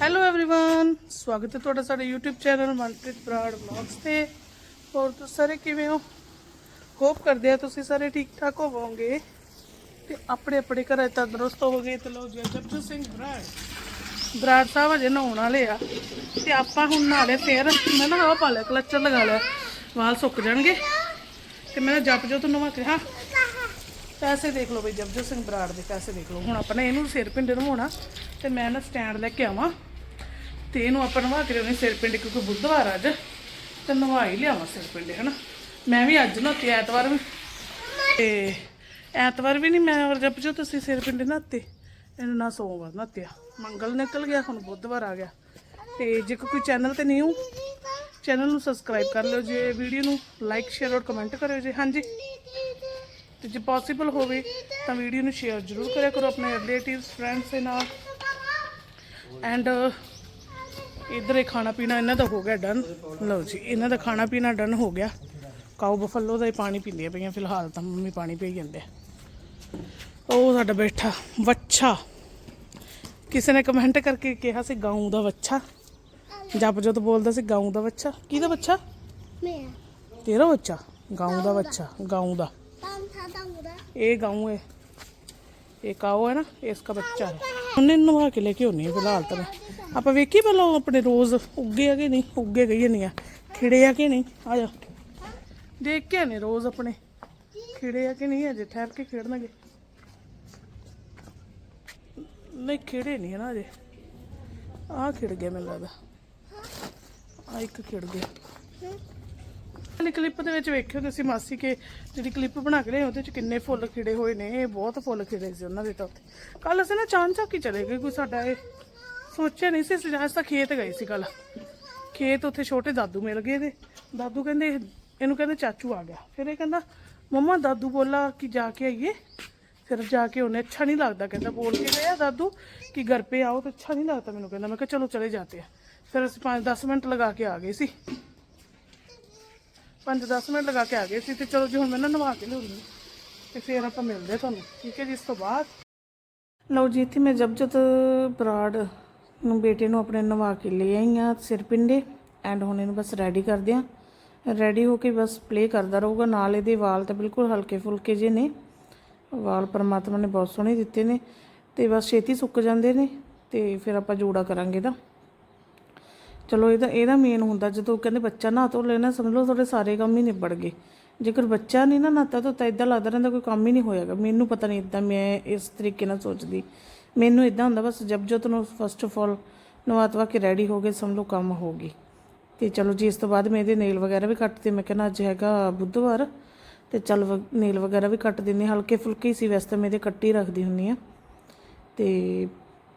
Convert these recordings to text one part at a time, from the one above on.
Hello everyone ਸਵਾਗਤ ਹੈ ਤੁਹਾਡਾ ਸਾਡੇ YouTube channel Manpreet Brar vlogs ਤੇ ਹੋਰ ਤੁਸੀਂ ਸਾਰੇ ਕਿਵੇਂ ਹੋ ਹੋਪ ਕਰਦੇ ਆ ਤੁਸੀਂ ਸਾਰੇ ਠੀਕ ਠਾਕ ਹੋਵੋਗੇ ਤੇ ਆਪਣੇ ਆਪਣੇ ਘਰੇ ਤੰਦਰੁਸਤ ਹੋਵੋਗੇ ਤੇ ਲੋ ਜੀ ਜਪਜੂ ਸਿੰਘ ਬਰਾੜ ਬਰਾੜ ਸਾਹਿਬ ਅਜੇ ਨਹਾਉਣ ਵਾਲੇ ਆ ਤੇ ਆਪਾਂ ਹੁਣ ਨਾਲੇ ਫੇਰ ਮੈਂ ਨਾ ਹਵਾ ਪਾ ਲਿਆ ਕਲਚਰ ਲਗਾ ਲਿਆ ਵਾਲ ਸੁੱਕ ਜਾਣਗੇ ਤੇ ਮੈਂ ਜਪ ਜੋ ਤੁਹਾਨੂੰ ਨਵਾ ਕੇ ਹਾਂ ਪੈਸੇ ਦੇਖ ਲਓ ਬਈ ਜਪਜੋ ਸਿੰਘ ਬਰਾੜ ਦੇ ਪੈਸੇ ਦੇਖ ਲਓ। ਹੁਣ ਆਪਾਂ ਨੇ ਇਹਨੂੰ ਸਿਰ ਪਿੰਡ ਨਵਾਉਣਾ ਤੇ ਮੈਂ ਨਾ ਸਟੈਂਡ ਲੈ ਕੇ ਆਵਾਂ ਤੇ ਇਹਨੂੰ ਆਪਾਂ ਨਵਾ ਕੇ ਉਹਨੇ ਸਿਰ ਪਿੰਡ, ਕਿਉਂਕਿ ਬੁੱਧਵਾਰ ਅੱਜ, ਤੇ ਨਵਾ ਹੀ ਲਿਆਵਾਂ ਸਿਰ ਪਿੰਡੇ, ਹਨਾ? ਮੈਂ ਵੀ ਅੱਜ ਨਹਾਤੀ ਐਤਵਾਰ ਵੀ ਤੇ ਐਤਵਾਰ ਵੀ ਨਹੀਂ ਮੈਂ ਔਰ ਜਪਜੋਤ ਤੁਸੀਂ ਸਿਰ ਪਿੰਡ ਨਹਾਤੇ। ਇਹਨੂੰ ਨਾ ਸੋਮਵਾਰ ਨਹਾਤਿਆ। ਮੰਗਲ ਨਿਕਲ ਗਿਆ, ਹੁਣ ਬੁੱਧਵਾਰ ਆ ਗਿਆ। ਤੇ ਜੇ ਕੋਈ ਚੈਨਲ ਤੇ ਹੋ, ਚੈਨਲ ਨੂੰ ਸਬਸਕ੍ਰਾਈਬ ਕਰ ਲਿਓ ਜੇ ਵੀਡੀਓ ਨੂੰ ਲਾਈਕ ਸ਼ੇਅਰ ਔਰ ਕਮੈਂਟ ਕਰਿਓ ਜੇ। ਹਾਂਜੀ। ਤੇ ਜੇ ਪੋਸੀਬਲ ਹੋਵੇ ਤਾਂ ਵੀਡੀਓ ਨੂੰ ਸ਼ੇਅਰ ਜ਼ਰੂਰ ਕਰਿਆ ਕਰੋ ਆਪਣੇ ਰਿਲੇਟਿਵਸ ਫਰੈਂਡਸ ਦੇ ਨਾਲ। ਐਂਡ ਇਧਰ ਇਹ ਖਾਣਾ ਪੀਣਾ ਇਹਨਾਂ ਦਾ ਹੋ ਗਿਆ ਡਨ ਲਓ ਜੀ ਇਹਨਾਂ ਦਾ ਖਾਣਾ ਪੀਣਾ ਡਨ ਹੋ ਗਿਆ। ਕਾਊ ਬਫਲੋ ਦਾ ਹੀ ਪਾਣੀ ਪੀਂਦੀਆਂ ਪਈਆਂ ਫਿਲਹਾਲ ਤਾਂ ਮੰਮੀ ਪਾਣੀ ਪੀ ਜਾਂਦੇ ਉਹ ਸਾਡਾ ਬੈਠਾ ਵੱਛਾ। ਕਿਸੇ ਨੇ ਕਮੈਂਟ ਕਰਕੇ ਕਿਹਾ ਸੀ ਗਾਉਂ ਦਾ ਵੱਛਾ। ਜਪ ਜੋਤ ਬੋਲਦਾ ਸੀ ਗਾਉਂ ਦਾ ਵੱਛਾ। ਕਿਹਦਾ ਬੱਚਾ ਮੈਂ ਤੇਰਾ ਬੱਚਾ ਗਾਉਂ ਦਾ ਬੱਚਾ ਗਾਉਂ ਦਾ। ਤਾਂ ਥਾ ਤਾਂ ਉਹਦਾ ਇਹ गाँव है ਇਹ ਕਾਓ ਹੈ ਨਾ ਇਹ ਇਸਕਾ ਬੱਚਾ ਹੈ ਉਹਨੇ ਨਵਾ ਕੇ ਲੈ ਕੇ ਆਉਣੀ ਹੈ ਫਿਲਹਾਲ ਤਾਂ ਮੈਂ ਆਪਾਂ ਵੇਖੀ ਪਹਿਲਾਂ ਉਹ ਆਪਣੇ ਰੋਜ਼ ਉੱਗੇ ਆ ਕਿ ਨਹੀਂ ਉੱਗੇ ਗਈ ਨਹੀਂ ਆ ਖਿੜੇ ਆ ਕਿ ਨਹੀਂ ਆ ਜਾ ਦੇਖ ਕੇ ਨੇ ਰੋਜ਼ ਆਪਣੇ ਖਿੜੇ ਆ ਕਿ ਨਹੀਂ ਅਜੇ ਠਹਿਰ ਕੇ ਖੇਡਣਗੇ ਨਹੀਂ ਖਿੜੇ ਨਹੀਂ ਹੈ ਨਾ ਅਜੇ ਆ ਖਿੜ ਗਿਆ ਮੈਨੂੰ ਲੱਗਦਾ ਆ ਇੱਕ ਖਿੜ ਗਿਆ ਵਾਲੀ ਕਲਿੱਪ ਦੇ ਵਿੱਚ ਵੇਖਿਓ ਤੁਸੀਂ ਮਾਸੀ ਕੇ ਜਿਹੜੀ ਕਲਿੱਪ ਬਣਾ ਕੇ ਲਿਆਏ, ਉਹਦੇ ਚ ਕਿੰਨੇ ਫੁੱਲ ਖਿੜੇ ਹੋਏ ਨੇ, ਇਹ ਬਹੁਤ ਫੁੱਲ ਖਿੜੇ ਸੀ ਉਹਨਾਂ ਦੇ ਤਾਂ ਉੱਥੇ ਕੱਲ ਅਸੀਂ ਨਾ ਚਾਂਚਾ ਕੀ ਚਲੇ ਗਏ, ਕੋਈ ਸਾਡਾ ਇਹ ਸੋਚਿਆ ਨਹੀਂ ਸੀ ਸਜਾਜ ਤਾਂ ਖੇਤ ਗਏ ਸੀ ਕੱਲ ਖੇਤ ਉੱਥੇ ਛੋਟੇ ਦਾਦੂ ਮਿਲ ਗਏ ਤੇ ਦਾਦੂ ਕਹਿੰਦੇ, ਇਹਨੂੰ ਕਹਿੰਦੇ ਚਾਚੂ ਆ ਗਿਆ। ਫਿਰ ਇਹ ਕਹਿੰਦਾ, ਮੰਮਾ ਦਾਦੂ ਬੋਲਾ ਕਿ ਜਾ ਕੇ ਆਈਏ? ਫਿਰ ਜਾ ਕੇ ਉਹਨੇ ਅੱਛਾ ਨਹੀਂ ਲੱਗਦਾ, ਕਹਿੰਦਾ ਬੋਲ ਕੇ ਗਿਆ ਦਾਦੂ ਕਿ ਘਰ ਪੇ ਆਓ ਤਾਂ ਅੱਛਾ ਨਹੀਂ ਲੱਗਦਾ ਮੈਨੂੰ, ਕਹਿੰਦਾ ਮੈਂ ਕਿਹਾ ਚਲੋ ਚਲੇ ਜਾਂਦੇ ਆ। ਫਿਰ ਅਸੀਂ 5-10 ਮਿੰਟ ਲਗਾ ਕੇ ਆ ਗਏ ਸੀ। 5-10 ਮਿੰਟ ਲਗਾ ਕੇ ਆ ਗਏ ਸੀ ਤੇ ਚਲੋ ਜੀ ਹੁਣ ਮੈਂ ਨਾ ਨਵਾ ਕੇ ਲਿਆਉਂਦੀ ਤੇ ਫਿਰ ਆਪਾਂ ਮਿਲਦੇ ਹਾਂ ਤੁਹਾਨੂੰ, ਠੀਕ ਹੈ ਜੀ, ਇਸ ਤੋਂ ਬਾਅਦ। ਲਓ ਜੀ, ਇੱਥੇ ਮੈਂ ਜਬਜਤ ਬਰਾੜ ਨੂੰ ਬੇਟੇ ਨੂੰ ਆਪਣੇ ਨਵਾ ਕੇ ਲੈ ਆਈ ਆ ਸਿਰ ਪਿੰਡੇ ਐਂਡ ਹੁਣ ਇਹਨੂੰ ਬਸ ਰੈਡੀ ਕਰਦੇ ਆ ਰੈਡੀ ਹੋ ਕੇ ਬਸ ਪਲੇ ਕਰਦਾ ਰਹੂਗਾ, ਨਾਲ ਇਹਦੇ ਵਾਲ ਤਾਂ ਬਿਲਕੁਲ ਹਲਕੇ ਫੁਲਕੇ ਜੇ ਨੇ। ਵਾਲ ਪਰਮਾਤਮਾ ਨੇ ਬਹੁਤ ਸੋਹਣੇ ਦਿੱਤੇ ਨੇ ਤੇ ਬਸ ਛੇਤੀ ਸੁੱਕ ਜਾਂਦੇ ਨੇ ਤੇ ਫਿਰ ਆਪਾਂ ਜੋੜਾ ਕਰਾਂਗੇ ਦਾ ਚਲੋ ਇਹਦਾ ਇਹਦਾ ਮੇਨ ਹੁੰਦਾ, ਜਦੋਂ ਕਹਿੰਦੇ ਬੱਚਾ ਨਾ ਧੋ ਲੈਣਾ ਸਮਝ ਲਓ ਤੁਹਾਡੇ ਸਾਰੇ ਕੰਮ ਹੀ ਨਿਬੜ ਗਏ। ਜੇਕਰ ਬੱਚਾ ਨਹੀਂ ਨਾ ਨਾਤਾ ਧੋਤਾ ਤਾਂ ਇਦਾਂ ਲੱਗਦਾ ਰਹਿੰਦਾ ਕੋਈ ਕੰਮ ਹੀ ਨਹੀਂ ਹੋਇਆਗਾ। ਮੈਨੂੰ ਪਤਾ ਨਹੀਂ ਇਦਾਂ ਮੈਂ ਇਸ ਤਰੀਕੇ ਨਾਲ ਸੋਚਦੀ। ਮੈਨੂੰ ਇਦਾਂ ਹੁੰਦਾ, ਬਸ ਜਬ ਜੋ ਤੁਹਾਨੂੰ ਫਸਟ ਆਫ ਆਲ ਨਵਾਤਵਾ ਕੇ ਰੈਡੀ ਹੋ ਗਏ, ਸਮਝ ਲਓ ਕੰਮ ਹੋ ਗਈ ਤੇ ਚਲੋ ਜੀ, ਇਸ ਤੋਂ ਬਾਅਦ ਮੈਂ ਇਹਦੇ ਨੇਲ ਵਗੈਰਾ ਵੀ ਕੱਟਦੇ ਮੈਂ ਕਹਿੰਦਾ ਅੱਜ ਹੈਗਾ ਬੁੱਧਵਾਰ, ਤੇ ਚਲ ਨੇਲ ਵਗੈਰਾ ਵੀ ਕੱਟ ਦਿੰਨੇ ਹਲਕੇ ਫੁਲਕੇ ਹੀ ਸੀ, ਵੈਸੇ ਤਾਂ ਮੈਂ ਇਹਦੇ ਕੱਟੀ ਰੱਖਦੀ ਹੁੰਨੀ ਆ ਤੇ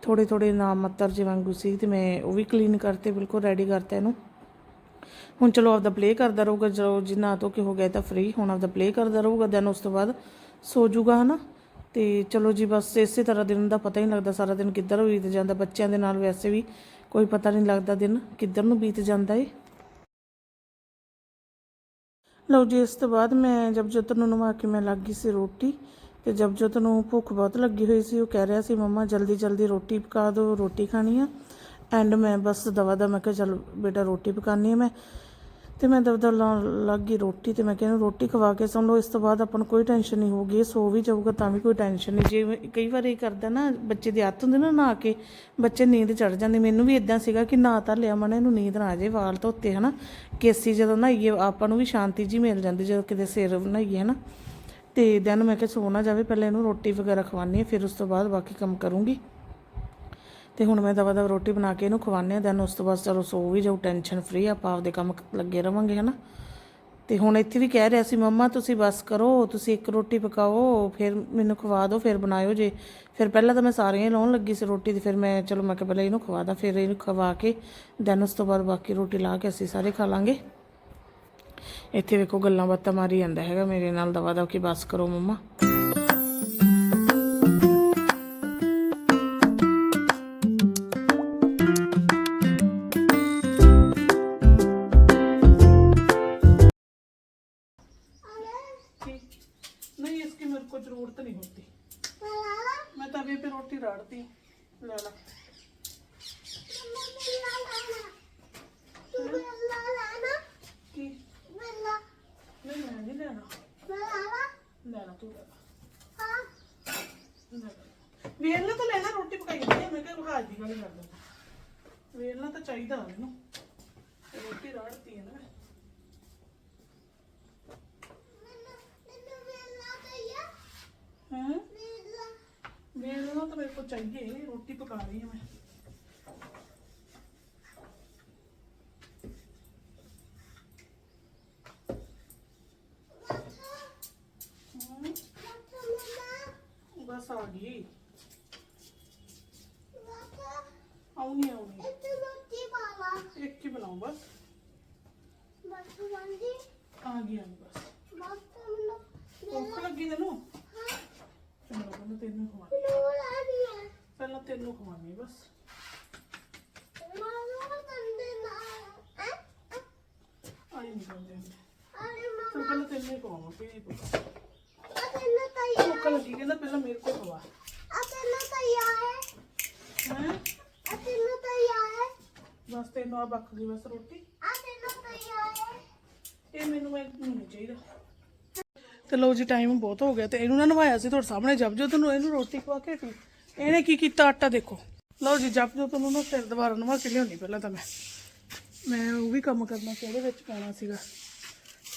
ਥੋੜੇ ਥੋੜੇ ਨਾਮ ਮੱਤਰ ਜਿਹੇ ਵਾਂਗੂ ਸੀ ਤੇ ਮੈਂ ਉਹ ਵੀ ਕਲੀਨ ਕਰਤੇ, ਬਿਲਕੁਲ ਰੈਡੀ ਕਰਤਾ ਇਹਨੂੰ। ਹੁਣ ਚਲੋ ਆਪਦਾ ਪਲੇ ਕਰਦਾ ਰਹੂਗਾ ਜਦੋਂ ਜਿੰਨਾ ਤੋਂ ਕਿ ਹੋ ਗਿਆ ਤਾਂ ਫ੍ਰੀ ਹੁਣ ਆਪਦਾ ਪਲੇ ਕਰਦਾ ਰਹੂਗਾ ਦੈਨ ਉਸ ਤੋਂ ਬਾਅਦ ਸੋ ਜਾਊਗਾ ਹਨਾ? ਤੇ ਚਲੋ ਜੀ, ਬਸ ਇਸੇ ਤਰ੍ਹਾਂ ਦਿਨ ਦਾ ਪਤਾ ਹੀ ਨਹੀਂ ਲੱਗਦਾ ਸਾਰਾ ਦਿਨ ਕਿੱਧਰ ਬੀਤ ਜਾਂਦਾ, ਬੱਚਿਆਂ ਦੇ ਨਾਲ ਵੈਸੇ ਵੀ ਕੋਈ ਪਤਾ ਨਹੀਂ ਲੱਗਦਾ ਦਿਨ ਕਿੱਧਰ ਨੂੰ ਬੀਤ ਜਾਂਦਾ ਏ। ਲਓ ਜੀ, ਇਸ ਤੋਂ ਬਾਅਦ ਮੈਂ ਜਬ ਜੋਤ ਨੂੰ ਨਵਾ ਕੇ ਮੈਂ ਲੱਗ ਗਈ ਸੀ ਰੋਟੀ ਤੇ ਜਬ ਜੋਤ ਨੂੰ ਭੁੱਖ ਬਹੁਤ ਲੱਗੀ ਹੋਈ ਸੀ, ਉਹ ਕਹਿ ਰਿਹਾ ਸੀ, ਮੰਮਾ, ਜਲਦੀ ਜਲਦੀ ਰੋਟੀ ਪਕਾ ਦਿਓ ਰੋਟੀ ਖਾਣੀ ਆ। ਐਂਡ ਮੈਂ ਬਸ ਦਵਾ ਦਾ ਮੈਂ ਕਿਹਾ, ਚਲ ਬੇਟਾ, ਰੋਟੀ ਪਕਾਨੀ ਆ ਮੈਂ। ਤੇ ਮੈਂ ਦਵਦਾ ਲੱਗ ਗਈ ਰੋਟੀ ਤੇ ਮੈਂ ਕਿਹਾ ਰੋਟੀ ਖਵਾ ਕੇ ਸੁਣ ਲਓ, ਇਸ ਤੋਂ ਬਾਅਦ ਆਪਾਂ ਨੂੰ ਕੋਈ ਟੈਨਸ਼ਨ ਨਹੀਂ ਹੋਊਗੀ ਸੋ ਵੀ ਜਾਊਗਾ ਤਾਂ ਵੀ ਕੋਈ ਟੈਨਸ਼ਨ ਨਹੀਂ। ਜੇ ਕਈ ਵਾਰ ਇਹ ਕਰਦਾ ਨਾ, ਬੱਚੇ ਦੀ ਆਦਤ ਹੁੰਦੀ ਨਾ ਨਹਾ ਕੇ, ਬੱਚੇ ਨੀਂਦ ਚੜ ਜਾਂਦੀ। ਮੈਨੂੰ ਵੀ ਇਦਾਂ ਸੀਗਾ ਕਿ ਨਹਾ ਤਾਂ ਲਿਆ ਮਨ ਇਹਨੂੰ ਨੀਂਦ ਨਾ ਆ ਜੇ ਵਾਲ ਧੋਤੇ, ਹਨਾ। ਕੇਸੀ ਜਦੋਂ ਨਹਾਈਏ, ਆਪਾਂ ਨੂੰ ਵੀ ਸ਼ਾਂਤੀ ਜੀ ਮਿਲ ਜਾਂਦੀ, ਜਦੋਂ ਕਿਤੇ ਸਿਰ ਨਹਾਈਏ, ਹਨਾ। ਤੇ ਦੈਨ ਮੈਂ ਕਿਹਾ ਸੋ ਨਾ ਜਾਵੇ, ਪਹਿਲੇ ਇਹਨੂੰ ਰੋਟੀ ਵਗੈਰਾ ਖਵਾਉਣੀ ਹੈ, ਫਿਰ ਉਸ ਤੋਂ ਬਾਅਦ ਬਾਕੀ ਕੰਮ ਕਰੂੰਗੀ। ਤੇ ਹੁਣ ਮੈਂ ਦਵਾ ਦਵਾ ਰੋਟੀ ਬਣਾ ਕੇ ਇਹਨੂੰ ਖਵਾਉਂਦੇ ਆ ਦੈਨ ਉਸ ਤੋਂ ਬਾਅਦ ਚਲੋ ਸੋ ਵੀ ਜਾਓ ਟੈਨਸ਼ਨ ਫ੍ਰੀ ਆਪਾਂ ਆਪਦੇ ਕੰਮ ਲੱਗੇ ਰਵਾਂਗੇ, ਹਨਾ। ਤੇ ਹੁਣ ਇੱਥੇ ਵੀ ਕਹਿ ਰਿਹਾ ਸੀ, ਮੰਮਾ, ਤੁਸੀਂ ਬਸ ਕਰੋ, ਤੁਸੀਂ ਇੱਕ ਰੋਟੀ ਪਕਾਓ, ਫਿਰ ਮੈਨੂੰ ਖਵਾ ਦਿਓ, ਫਿਰ ਬਣਾਇਓ ਜੇ। ਫਿਰ ਪਹਿਲਾਂ ਤਾਂ ਮੈਂ ਸਾਰੀਆਂ ਲਾਉਣ ਲੱਗੀ ਸੀ ਰੋਟੀ ਤੇ ਫਿਰ ਮੈਂ ਚਲੋ ਮੈਂ ਕਿਹਾ ਪਹਿਲਾਂ ਇਹਨੂੰ ਖਵਾ ਦਾਂ, ਫਿਰ ਇਹਨੂੰ ਖਵਾ ਕੇ ਦੈਨ ਉਸ ਤੋਂ ਬਾਅਦ ਬਾਕੀ ਰੋਟੀ ਲਾ ਕੇ ਅਸੀਂ ਸਾਰੇ ਖਾ ਲਾਂਗੇ। ਇੱਥੇ ਵੇਖੋ ਗੱਲਾਂ ਬਾਤਾਂ ਮਾਰੀ ਜਾਂਦਾ ਹੈਗਾ ਮੇਰੇ ਨਾਲ ਦਵਾ ਦਵਾ ਕਿ ਬਸ ਕਰੋ ਮੰਮਾ नहीं इसकी मेरे को जरूरत नहीं होती मैं तवे पे रोटी राड़ती ले ਨਹੀਂ ਮੈਂ ਤਾਂ ਲੈਣਾ ਰੋਟੀ ਪਕਾਈ ਜਾਂਦੀ ਆ, ਮੈਂ ਕਿਹਾ ਰਾਜ ਦੀ ਗੱਲ ਕਰਦਾ। ਵੇਲਣਾ ਤਾਂ ਚਾਹੀਦਾ ਮੈਨੂੰ। ਰੋਟੀ ਰਾੜਤੀ ਹੈ ਨਾ ਹਾਂ? ਵੇਲਣਾ ਤਾਂ ਮੇਰੇ ਕੋਲ ਚਾਹੀਏ ਰੋਟੀ ਪਕਾ ਰਹੀ ਹਾਂ ਮੈਂ। ਮੱਥਾ ਆਉਣੀ ਆਉਣੀ ਇੱਕ ਹੀ ਬਣਾਉ ਬਸ। ਆ ਗਈ ਆ ਗਈ ਬਸ। ਭੁੱਖ ਲੱਗੀ ਤੈਨੂੰ? ਚਲੋ ਪਹਿਲਾਂ ਤੈਨੂੰ ਖਵਾ ਪਹਿਲਾਂ ਤੈਨੂੰ ਖਵਾਣੀ ਬਸ। ਆਈ ਨਹੀਂ ਚਲ ਮਮਾ। ਪਹਿਲਾਂ ਤੈਨੂੰ ਖਵਾਵਾਂ ਫਿਰ ਹੀ ਪਤਾ ਤਈਆ ਭੁੱਖ ਲੱਗੀ ਕਹਿੰਦਾ ਪਹਿਲਾਂ ਮੇਰੇ ਕੋਲ ਖਵਾ। ਹੈ। ਬਸ ਤੈਨੂੰ ਆ ਬੱਕ ਗਈ ਬਸ ਰੋਟੀ। ਅਤੇ ਨਾ ਤਈਆ ਹੈ। ਇਹ ਮੈਨੂੰ ਮੈਂ ਨਹੀਂ ਚਾਹੀਦਾ। ਤੇ ਲੋ ਜੀ ਟਾਈਮ ਬਹੁਤ ਹੋ ਗਿਆ ਤੇ ਇਹਨੂੰ ਨਾ ਨਵਾਇਆ ਸੀ ਤੁਹਾਡੇ ਸਾਹਮਣੇ ਜਪਜੋਤ ਨੂੰ ਇਹਨੂੰ ਰੋਟੀ ਖਵਾ ਕੇ ਹਟੀ ਇਹਨੇ ਕੀ ਕੀਤਾ? ਆਟਾ ਦੇਖੋ। ਲਓ ਜੀ ਜਪਜੋਤ ਨੂੰ ਨਾ ਫਿਰ ਦੁਬਾਰਾ ਨਵਾ ਕੇ ਲਿਆਉਣੀ ਪਹਿਲਾਂ ਤਾਂ ਮੈਂ। ਮੈਂ ਉਹ ਵੀ ਕੰਮ ਕਰਨਾ ਸੀ ਉਹਦੇ ਵਿੱਚ ਪਾਉਣਾ ਸੀਗਾ।